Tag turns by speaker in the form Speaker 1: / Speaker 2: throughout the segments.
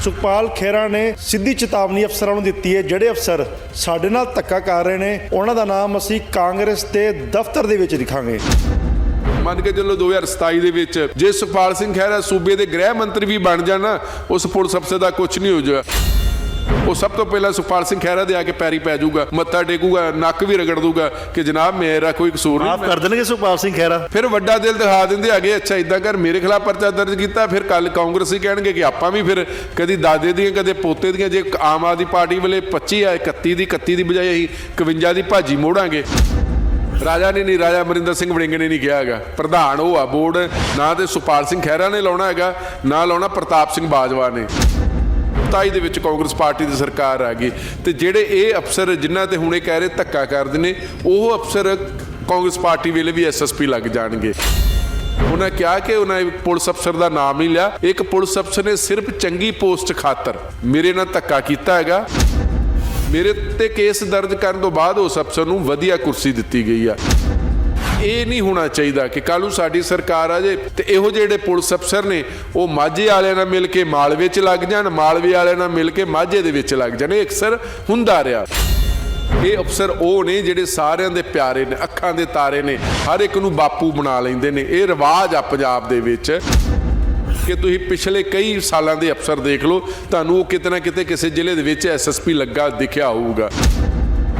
Speaker 1: ਸੁਖਪਾਲ ਖੇਰਾ ਨੇ ਸਿੱਧੀ ਚੇਤਾਵਨੀ ਅਫਸਰਾਂ ਨੂੰ ਦਿੱਤੀ ਹੈ, ਜਿਹੜੇ ਅਫਸਰ ਸਾਡੇ ਨਾਲ ਧੱਕਾ ਕਰ ਰਹੇ ਨੇ, ਉਹਨਾਂ ਦਾ ਨਾਮ ਅਸੀਂ ਕਾਂਗਰਸ ਦੇ ਦਫ਼ਤਰ ਦੇ ਵਿੱਚ ਲਿਖਾਂਗੇ
Speaker 2: ਮੰਨ ਕੇ ਚੱਲੋ 2027 ਦੇ ਵਿੱਚ ਜੇ ਸੁਖਪਾਲ ਸਿੰਘ ਖਹਿਰਾ ਸੂਬੇ ਦੇ ਗ੍ਰਹਿ ਮੰਤਰੀ ਵੀ ਬਣ ਜਾਣਾ ਉਸ ਪੁਲਿਸ ਅਫਸਰ ਦਾ ਕੁਝ ਨਹੀਂ ਹੋ ਜਾਏਗਾ ਉਹ ਸਭ ਤੋਂ ਪਹਿਲਾਂ ਸੁਖਪਾਲ ਸਿੰਘ ਖਹਿਰਾ ਦੇ ਆ ਕੇ ਪੈਰੀ ਪੈ ਜਾਊਗਾ ਮੱਥਾ ਟੇਕੂਗਾ ਨੱਕ ਵੀ ਰਗੜ ਦੂਗਾ ਕਿ ਜਨਾਬ ਮੇਰਾ ਕੋਈ ਕਸੂਰ
Speaker 1: ਮਾਫ
Speaker 2: ਨਹੀਂ
Speaker 1: ਕਰ ਦੇਣਗੇ ਸੁਖਪਾਲ ਸਿੰਘ ਖੇਰਾ
Speaker 2: ਫਿਰ ਵੱਡਾ ਦਿਲ ਦਿਖਾ ਦਿੰਦੇ ਆਗੇ ਅੱਛਾ ਇਦਾਂ ਕਰ ਮੇਰੇ ਖਿਲਾਫ ਪਰਚਾ ਦਰਜ ਕੀਤਾ ਫਿਰ ਕੱਲ ਕਾਂਗਰਸੀ ਕਹਿਣਗੇ ਕਿ ਆਪਾਂ ਵੀ ਫਿਰ ਕਦੀ ਦਾਦੇ ਦੀਆਂ ਕਦੇ ਪੋਤੇ ਦੀਆਂ ਜੇ ਆਮ ਆਦਮੀ ਪਾਰਟੀ ਵੇਲੇ 25 ਆ 31 ਦੀ 31 ਦੀ ਬਜਾਏ ਅਸੀਂ 51 ਦੀ ਭਾਜੀ ਮੋੜਾਂਗੇ। ਰਾਜਾ ਨੇ ਨਹੀਂ ਰਾਜਾ ਅਮਰਿੰਦਰ ਸਿੰਘ ਵੜਿੰਗ ਨੇ ਨਹੀਂ ਕਿਹਾ ਹੈਗਾ। ਪ੍ਰਧਾਨ ਉਹ ਆ ਬੋਰਡ ਨਾ ਤੇ ਸੁਪਾਲ ਸਿੰਘ ਖਹਿਰਾ ਨੇ ਲਾਉਣਾ ਹੈਗਾ ਨਾ ਲਾਉਣਾ ਪ੍ਰਤਾਪ ਸਿੰਘ ਬਾਜਵਾ ਨੇ। ਤਾਈ ਦੇ ਵਿੱਚ ਕਾਂਗਰਸ ਪਾਰਟੀ ਦੀ ਸਰਕਾਰ ਆ ਗਈ ਤੇ ਜਿਹੜੇ ਇਹ ਅਫਸਰ ਜਿਨ੍ਹਾਂ ਤੇ ਹੁਣੇ ਕਹਿ ਰਹੇ ਧੱਕਾ ਕਰਦੇ ਨੇ, ਉਹ ਅਫਸਰ ਕਾਂਗਰਸ ਪਾਰਟੀ ਵੇਲੇ ਵੀ ਐਸਐਸਪੀ ਲੱਗ ਜਾਣਗੇ। ਉਹਨਾਂ ਕਿਹਾ ਕਿ ਉਹਨਾਂ ਇੱਕ ਪੁਲਿਸ ਅਫਸਰ ਦਾ ਨਾਮ ਨਹੀਂ ਲਿਆ, ਇੱਕ ਪੁਲਿਸ ਅਫਸਰ ਨੇ ਸਿਰਫ ਚੰਗੀ ਪੋਸਟ ਖਾਤਰ ਮੇਰੇ ਨਾਲ ਧੱਕਾ ਕੀਤਾ ਹੈਗਾ। ਮੇਰੇ ਤੇ ਕੇਸ ਦਰਜ ਕਰਨ ਤੋਂ ਬਾਅਦ ਉਸ ਅਫਸਰ ਨੂੰ ਵਧੀਆ ਕੁਰਸੀ ਦਿੱਤੀ ਗਈ ਆ। ਇਹ ਨਹੀਂ ਹੋਣਾ ਚਾਹੀਦਾ ਕਿ ਕੱਲ ਨੂੰ ਸਾਡੀ ਸਰਕਾਰ ਆ ਜੇ ਤੇ ਇਹੋ ਜਿਹੜੇ ਪੁਲਿਸ ਅਫਸਰ ਨੇ, ਉਹ ਮਾਝੇ ਵਾਲਿਆਂ ਨਾਲ ਮਿਲ ਕੇ ਮਾਲਵੇ 'ਚ ਲੱਗ ਜਾਣ, ਮਾਲਵੇ ਵਾਲਿਆਂ ਨਾਲ ਮਿਲ ਕੇ ਮਾਝੇ ਦੇ ਵਿੱਚ ਲੱਗ ਜਾਣ। ਇਹ ਅਕਸਰ ਹੁੰਦਾ ਰਿਹਾ। ਇਹ ਅਫਸਰ ਉਹ ਨੇ ਜਿਹੜੇ ਸਾਰਿਆਂ ਦੇ ਪਿਆਰੇ ਨੇ, ਅੱਖਾਂ ਦੇ ਤਾਰੇ ਨੇ, ਹਰ ਇੱਕ ਨੂੰ ਬਾਪੂ ਬਣਾ ਲੈਂਦੇ ਨੇ। ਇਹ ਰਿਵਾਜ ਆ ਪੰਜਾਬ ਦੇ ਵਿੱਚ ਕਿ ਤੁਸੀਂ ਪਿਛਲੇ ਕਈ ਸਾਲਾਂ ਦੇ ਅਫਸਰ ਦੇਖ ਲਓ, ਤੁਹਾਨੂੰ ਉਹ ਕਿਤੇ ਨਾ ਕਿਤੇ ਕਿਸੇ ਜ਼ਿਲ੍ਹੇ ਦੇ ਵਿੱਚ ਐਸਐਸਪੀ ਲੱਗਾ, ਦਿਖਿਆ ਹੋਊਗਾ।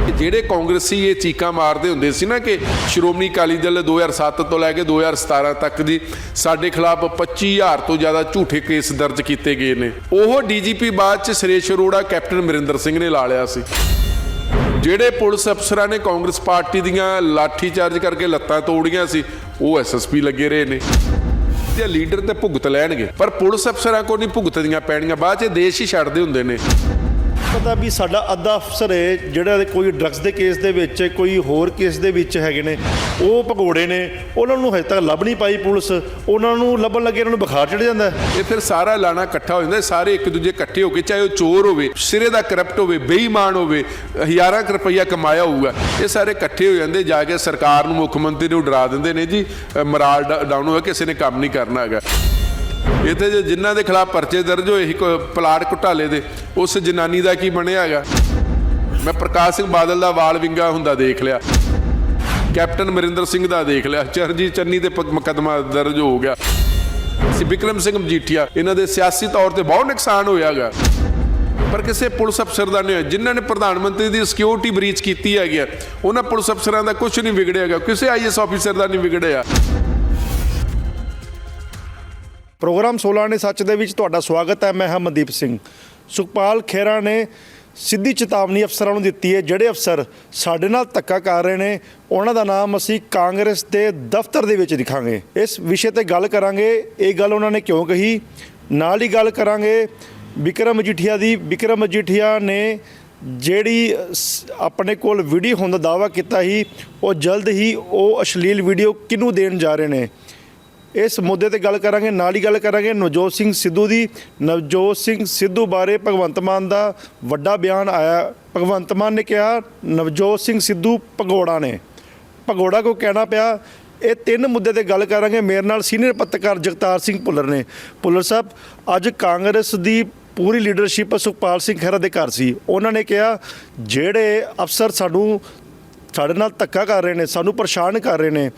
Speaker 2: ਜਿਹੜੇ ਕਾਂਗਰਸੀ ਇਹ ਚੀਕਾਂ ਮਾਰਦੇ ਹੁੰਦੇ ਸੀ ਨਾ ਕਿ ਸ਼੍ਰੋਮਣੀ ਅਕਾਲੀ ਦਲ 2007 ਤੋਂ ਲੈ ਕੇ 2017 ਤੱਕ ਦੀ ਸਾਡੇ ਖਿਲਾਫ 25000 ਤੋਂ ਜ਼ਿਆਦਾ ਝੂਠੇ ਕੇਸ ਦਰਜ ਕੀਤੇ ਗਏ ਨੇ। ਉਹ ਡੀਜੀਪੀ ਬਾਅਦ ਚ ਸੁਰੇਸ਼ ਅਰੋੜਾ, ਕੈਪਟਨ ਅਮਰਿੰਦਰ ਸਿੰਘ ਨੇ ਲਾ ਲਿਆ ਸੀ। ਜਿਹੜੇ ਪੁਲਿਸ ਅਫਸਰਾਂ ਨੇ ਕਾਂਗਰਸ ਪਾਰਟੀ ਦੀਆਂ ਲਾਠੀ ਚਾਰਜ ਕਰਕੇ ਲੱਤਾਂ ਤੋੜੀਆਂ ਸੀ, ਉਹ ਐਸਐਸਪੀ ਲੱਗੇ ਰਹੇ ਨੇ। ਤੇ ਲੀਡਰ ਤੇ ਭੁਗਤ ਲੈਣਗੇ। ਪਰ ਪੁਲਿਸ ਅਫਸਰਾਂ ਕੋ ਨਹੀਂ ਭੁਗਤਦੀਆਂ ਪੈਣੀਆਂ, ਬਾਅਦ ਚ ਦੇਸ਼ ਹੀ ਛੱਡਦੇ ਹੁੰਦੇ ਨੇ।
Speaker 1: ਪਤਾ ਵੀ ਸਾਡਾ ਅੱਧਾ ਅਫਸਰ ਹੈ ਜਿਹੜਾ ਕੋਈ ਡਰੱਗਸ ਦੇ ਕੇਸ ਦੇ ਵਿੱਚ ਕੋਈ ਹੋਰ ਕੇਸ ਦੇ ਵਿੱਚ ਹੈਗੇ ਨੇ, ਉਹ ਭਗੋੜੇ ਨੇ, ਉਹਨਾਂ ਨੂੰ ਹਜੇ ਤੱਕ ਲੱਭ ਨਹੀਂ ਪਾਈ ਪੁਲਿਸ, ਉਹਨਾਂ ਨੂੰ ਲੱਭਣ ਲੱਗੇ ਇਹਨਾਂ ਨੂੰ ਬੁਖਾਰ ਚੜ ਜਾਂਦਾ
Speaker 2: ਇਹ ਫਿਰ ਸਾਰਾ ਲਾਣਾ ਇਕੱਠਾ ਹੋ ਜਾਂਦਾ ਸਾਰੇ ਇੱਕ ਦੂਜੇ ਇਕੱਠੇ ਹੋ ਕੇ, ਚਾਹੇ ਉਹ ਚੋਰ ਹੋਵੇ, ਸਿਰੇ ਦਾ ਕਰਪਟ ਹੋਵੇ, ਬੇਈਮਾਨ ਹੋਵੇ, ਹਜ਼ਾਰਾਂ ਕੁ ਰੁਪਈਆ ਕਮਾਇਆ ਹੋਊਗਾ, ਇਹ ਸਾਰੇ ਇਕੱਠੇ ਹੋ ਜਾਂਦੇ, ਜਾ ਕੇ ਸਰਕਾਰ ਨੂੰ ਮੁੱਖ ਮੰਤਰੀ ਨੂੰ ਡਰਾ ਦਿੰਦੇ ਨੇ ਜੀ ਮਰਾਲ ਡਾ- ਡਾਊਨ ਹੋਇਆ ਕਿਸੇ ਨੇ ਕੰਮ ਨਹੀਂ ਕਰਨਾ ਹੈਗਾ। ਇੱਥੇ ਜੇ ਜਿਨ੍ਹਾਂ ਦੇ ਖਿਲਾਫ ਪਰਚੇ ਦਰਜ ਹੋਏ ਸੀ ਕੋਈ ਪਲਾਟ ਘੁਟਾਲੇ ਦੇ ਉਸ ਜਨਾਨੀ ਦਾ ਕੀ ਬਣਿਆ ਹੈਗਾ? ਮੈਂ ਪ੍ਰਕਾਸ਼ ਸਿੰਘ ਬਾਦਲ ਦਾ ਵਾਲ ਵਿੰਗਾ ਹੁੰਦਾ ਦੇਖ ਲਿਆ। ਕੈਪਟਨ ਅਮਰਿੰਦਰ ਸਿੰਘ ਦਾ ਦੇਖ ਲਿਆ। ਚਰਨਜੀਤ ਚੰਨੀ ਤੇ ਪ- ਮੁਕੱਦਮਾ ਦਰਜ ਹੋ ਗਿਆ। ਸੀ ਵਿਕਰਮ ਸਿੰਘ ਮਜੀਠੀਆ ਇਹਨਾਂ ਦੇ ਸਿਆਸੀ ਤੌਰ ਤੇ ਬਹੁਤ ਨੁਕਸਾਨ ਹੋਇਆਗਾ ਪਰ ਕਿਸੇ ਪੁਲਿਸ ਅਫਸਰ ਦਾ ਨਹੀਂ ਹੋਇਆ। ਜਿਨ੍ਹਾਂ ਨੇ ਪ੍ਰਧਾਨ ਮੰਤਰੀ ਦੀ ਸਿਕਿਉਰਿਟੀ ਬਰੀਚ ਕੀਤੀ ਹੈਗੀ ਆ, ਉਹਨਾਂ ਪੁਲਿਸ ਅਫਸਰਾਂ ਦਾ ਕੁਝ ਨਹੀਂ ਵਿਗੜਿਆਗਾ ਕਿਸੇ ਆਈਐਸ ਆਫੀਸਰ ਦਾ ਨਹੀਂ ਵਿਗੜਿਆ।
Speaker 1: ਪ੍ਰੋਗਰਾਮ 16 ਨੇ ਸੱਚ ਦੇ ਵਿੱਚ ਤੁਹਾਡਾ ਸਵਾਗਤ ਹੈ, ਮੈਂ ਹਾਂ ਮਨਦੀਪ ਸਿੰਘ। ਸੁਖਪਾਲ ਖੇਰਾ ਨੇ ਸਿੱਧੀ ਚੇਤਾਵਨੀ ਅਫਸਰਾਂ ਨੂੰ ਦਿੱਤੀ ਹੈ, ਜਿਹੜੇ ਅਫਸਰ ਸਾਡੇ ਨਾਲ ਧੱਕਾ ਕਰ ਰਹੇ ਨੇ, ਉਹਨਾਂ ਦਾ ਨਾਮ ਅਸੀਂ ਕਾਂਗਰਸ ਦੇ ਦਫ਼ਤਰ ਦੇ ਵਿੱਚ ਲਿਖਾਂਗੇ ਇਸ ਵਿਸ਼ੇ ਤੇ ਗੱਲ ਕਰਾਂਗੇ, ਇਹ ਗੱਲ ਉਹਨਾਂ ਨੇ ਕਿਉਂ ਕਹੀ? ਨਾਲ ਹੀ ਗੱਲ ਕਰਾਂਗੇ, ਵਿਕਰਮ ਮਜੀਠੀਆ ਦੀ। ਵਿਕਰਮ ਮਜੀਠੀਆ ਨੇ ਜਿਹੜੀ ਸ- ਆਪਣੇ ਕੋਲ ਵੀਡੀਓ ਹੋਣ ਦਾ ਦਾਅਵਾ ਕੀਤਾ ਸੀ, ਉਹ ਜਲਦ ਹੀ ਉਹ ਅਸ਼ਲੀਲ ਵੀਡੀਓ ਕਿਹਨੂੰ ਦੇਣ ਜਾ ਰਹੇ ਨੇ? ਇਸ ਮੁੱਦੇ ਤੇ ਗੱਲ ਕਰਾਂਗੇ, ਨਾਲ ਹੀ ਗੱਲ ਕਰਾਂਗੇ ਨਵਜੋਤ ਸਿੰਘ ਸਿੱਧੂ ਦੀ। ਨਵਜੋਤ ਸਿੰਘ ਸਿੱਧੂ ਬਾਰੇ ਭਗਵੰਤ ਮਾਨ ਦਾ ਵੱਡਾ ਬਿਆਨ ਆਇਆ। ਭਗਵੰਤ ਮਾਨ ਨੇ ਕਿਹਾ, ਨਵਜੋਤ ਸਿੰਘ ਸਿੱਧੂ ਭਗੌੜਾ ਨੇ। ਭਗੌੜਾ ਕੋ ਕਹਿਣਾ ਪਿਆ, ਇਹ ਤਿੰਨ ਮੁੱਦੇ ਤੇ ਗੱਲ ਕਰਾਂਗੇ। ਮੇਰੇ ਨਾਲ ਸੀਨੀਅਰ ਪੱਤਰਕਾਰ ਜਗਤਾਰ ਸਿੰਘ ਭੁੱਲਰ ਨੇ। ਭੁੱਲਰ ਸਾਹਿਬ, ਅੱਜ ਕਾਂਗਰਸ ਦੀ ਪੂਰੀ ਲੀਡਰਸ਼ਿਪ ਸੁਖਪਾਲ ਸਿੰਘ ਖਹਿਰਾ ਦੇ ਘਰ ਸੀ। ਉਹਨਾਂ ਨੇ ਕਿਹਾ, ਜਿਹੜੇ ਅਫਸਰ ਸਾਨੂੰ ਸਾਡੇ ਨਾਲ ਧੱਕਾ ਕਰ ਰਹੇ ਨੇ, ਸਾਨੂੰ ਪਰੇਸ਼ਾਨ ਕਰ ਰਹੇ ਨੇ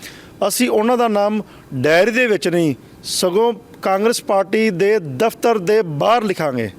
Speaker 1: ਅਸੀਂ ਉਹਨਾਂ ਦਾ ਨਾਮ ਡਾਇਰੀ ਦੇ ਵਿੱਚ ਨਹੀਂ, ਸਗੋਂ ਕਾਂਗਰਸ ਪਾਰਟੀ ਦੇ ਦਫ਼ਤਰ ਦੇ ਬਾਹਰ ਲਿਖਾਂਗੇ।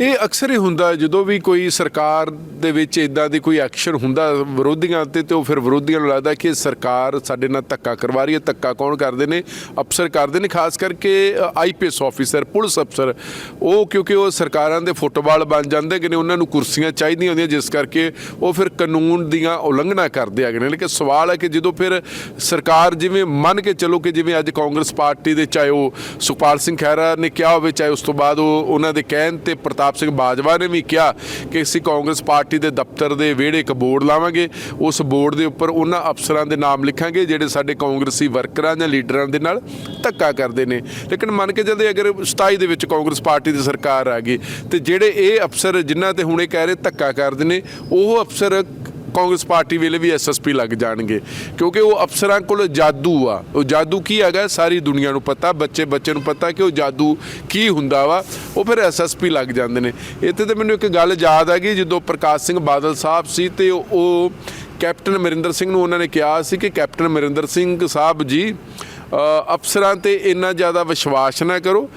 Speaker 2: ਇਹ ਅਕਸਰ ਹੀ ਹੁੰਦਾ ਜਦੋਂ ਵੀ ਕੋਈ ਸਰਕਾਰ ਦੇ ਵਿੱਚ ਇਦਾਂ ਦੀ ਕੋਈ ਐਕਸ਼ਨ ਹੁੰਦਾ ਵਿਰੋਧੀਆਂ ਤੇ ਤੇ ਉਹ ਫਿਰ ਵਿਰੋਧੀਆਂ ਨੂੰ ਲੱਗਦਾ ਕਿ ਸਰਕਾਰ ਸਾਡੇ ਨਾਲ ਧੱਕਾ ਕਰਵਾ ਰਹੀ ਹੈ, ਧੱਕਾ ਕੌਣ ਕਰਦੇ ਨੇ? ਅਫਸਰ ਕਰਦੇ ਨੇ, ਖਾਸ ਕਰਕੇ ਆਈਪੀਐਸ ਆਫੀਸਰ ਪੁਲਿਸ ਅਫਸਰ। ਉਹ ਕਿਉਂਕਿ ਉਹ ਸਰਕਾਰਾਂ ਦੇ ਫੁੱਟਬਾਲ ਬਣ ਜਾਂਦੇ ਕਿ ਨੇ, ਉਹਨਾਂ ਨੂੰ ਕੁਰਸੀਆਂ ਚਾਹੀਦੀਆਂ ਹੁੰਦੀਆਂ, ਜਿਸ ਕਰਕੇ ਉਹ ਫਿਰ ਕਾਨੂੰਨ ਦੀਆਂ ਉਲੰਘਣਾ ਕਰਦੇ ਹੈਗੇ ਨੇ। ਲੇਕਿਨ ਸਵਾਲ ਹੈ ਕਿ ਜਦੋਂ ਫਿਰ ਸਰਕਾਰ ਜਿਵੇਂ ਮੰਨ ਕੇ ਚੱਲੋ ਕਿ ਜਿਵੇਂ ਅੱਜ ਕਾਂਗਰਸ ਪਾਰਟੀ ਦੇ ਚਾਹੇ ਉਹ ਸੁਖਪਾਲ ਸਿੰਘ ਖਹਿਰਾ ਨੇ ਕਿਹਾ ਹੋਵੇ, ਚਾਹੇ ਉਸ ਤੋਂ ਬਾਅਦ ਉਹ ਉਹਨਾਂ ਦੇ ਕਹਿਣ ਤੇ ਪ੍ਰਤਾਪ ਸਿੰਘ ਬਾਜਵਾ ਨੇ ਵੀ ਕਿਹਾ ਕਿ ਅਸੀਂ ਕਾਂਗਰਸ ਪਾਰਟੀ ਦੇ ਦਫ਼ਤਰ ਦੇ ਵਿਹੜੇ ਇੱਕ ਬੋਰਡ ਲਾਵਾਂਗੇ। ਉਸ ਬੋਰਡ ਦੇ ਉੱਪਰ ਉਹਨਾਂ ਅਫਸਰਾਂ ਦੇ ਨਾਮ ਲਿਖਾਂਗੇ, ਜਿਹੜੇ ਸਾਡੇ ਕਾਂਗਰਸੀ ਵਰਕਰਾਂ ਜਾਂ ਲੀਡਰਾਂ ਦੇ ਨਾਲ ਧੱਕਾ ਕਰਦੇ ਨੇ। ਲੇਕਿਨ ਮੰਨ ਕੇ ਚੱਲਦੇ, ਅਗਰ 27 ਦੇ ਵਿੱਚ ਕਾਂਗਰਸ ਪਾਰਟੀ ਦੀ ਸਰਕਾਰ ਆ ਗਈ, ਤੇ ਜਿਹੜੇ ਇਹ ਅਫਸਰ ਜਿਨ੍ਹਾਂ ਤੇ ਹੁਣੇ ਕਹਿ ਰਹੇ ਧੱਕਾ ਕਰਦੇ ਨੇ, ਉਹ ਅਫਸਰ ਕਾਂਗਰਸ ਪਾਰਟੀ ਵੇਲੇ ਵੀ ਐਸਐਸਪੀ ਲੱਗ ਜਾਣਗੇ। ਕਿਉਂਕਿ ਉਹ ਅਫਸਰਾਂ ਕੋਲ ਜਾਦੂ ਆ। ਉਹ ਜਾਦੂ ਕੀ ਹੈਗਾ? ਸਾਰੀ ਦੁਨੀਆ ਨੂੰ ਪਤਾ, ਬੱਚੇ ਬੱਚੇ ਨੂੰ ਪਤਾ ਕਿ ਉਹ ਜਾਦੂ ਕੀ ਹੁੰਦਾ ਵਾ। ਉਹ ਫਿਰ ਐਸਐਸਪੀ ਲੱਗ ਜਾਂਦੇ ਨੇ। ਇੱਥੇ ਤੇ ਮੈਨੂੰ ਇੱਕ ਗੱਲ ਯਾਦ ਆ ਗਈ, ਜਦੋਂ ਪ੍ਰਕਾਸ਼ ਸਿੰਘ ਬਾਦਲ ਸਾਹਿਬ ਸੀ ਤੇ ਉਹ- ਕੈਪਟਨ ਅਮਰਿੰਦਰ ਸਿੰਘ ਨੂੰ ਉਹਨਾਂ ਨੇ ਕਿਹਾ ਸੀ ਕਿ ਕੈਪਟਨ ਅਮਰਿੰਦਰ ਸਿੰਘ ਸਾਹਿਬ ਜੀ ਅਫਸਰਾਂ ਤੇ ਇੰਨਾ ਜ਼ਿਆਦਾ ਵਿਸ਼ਵਾਸ ਨਾ ਕਰੋ।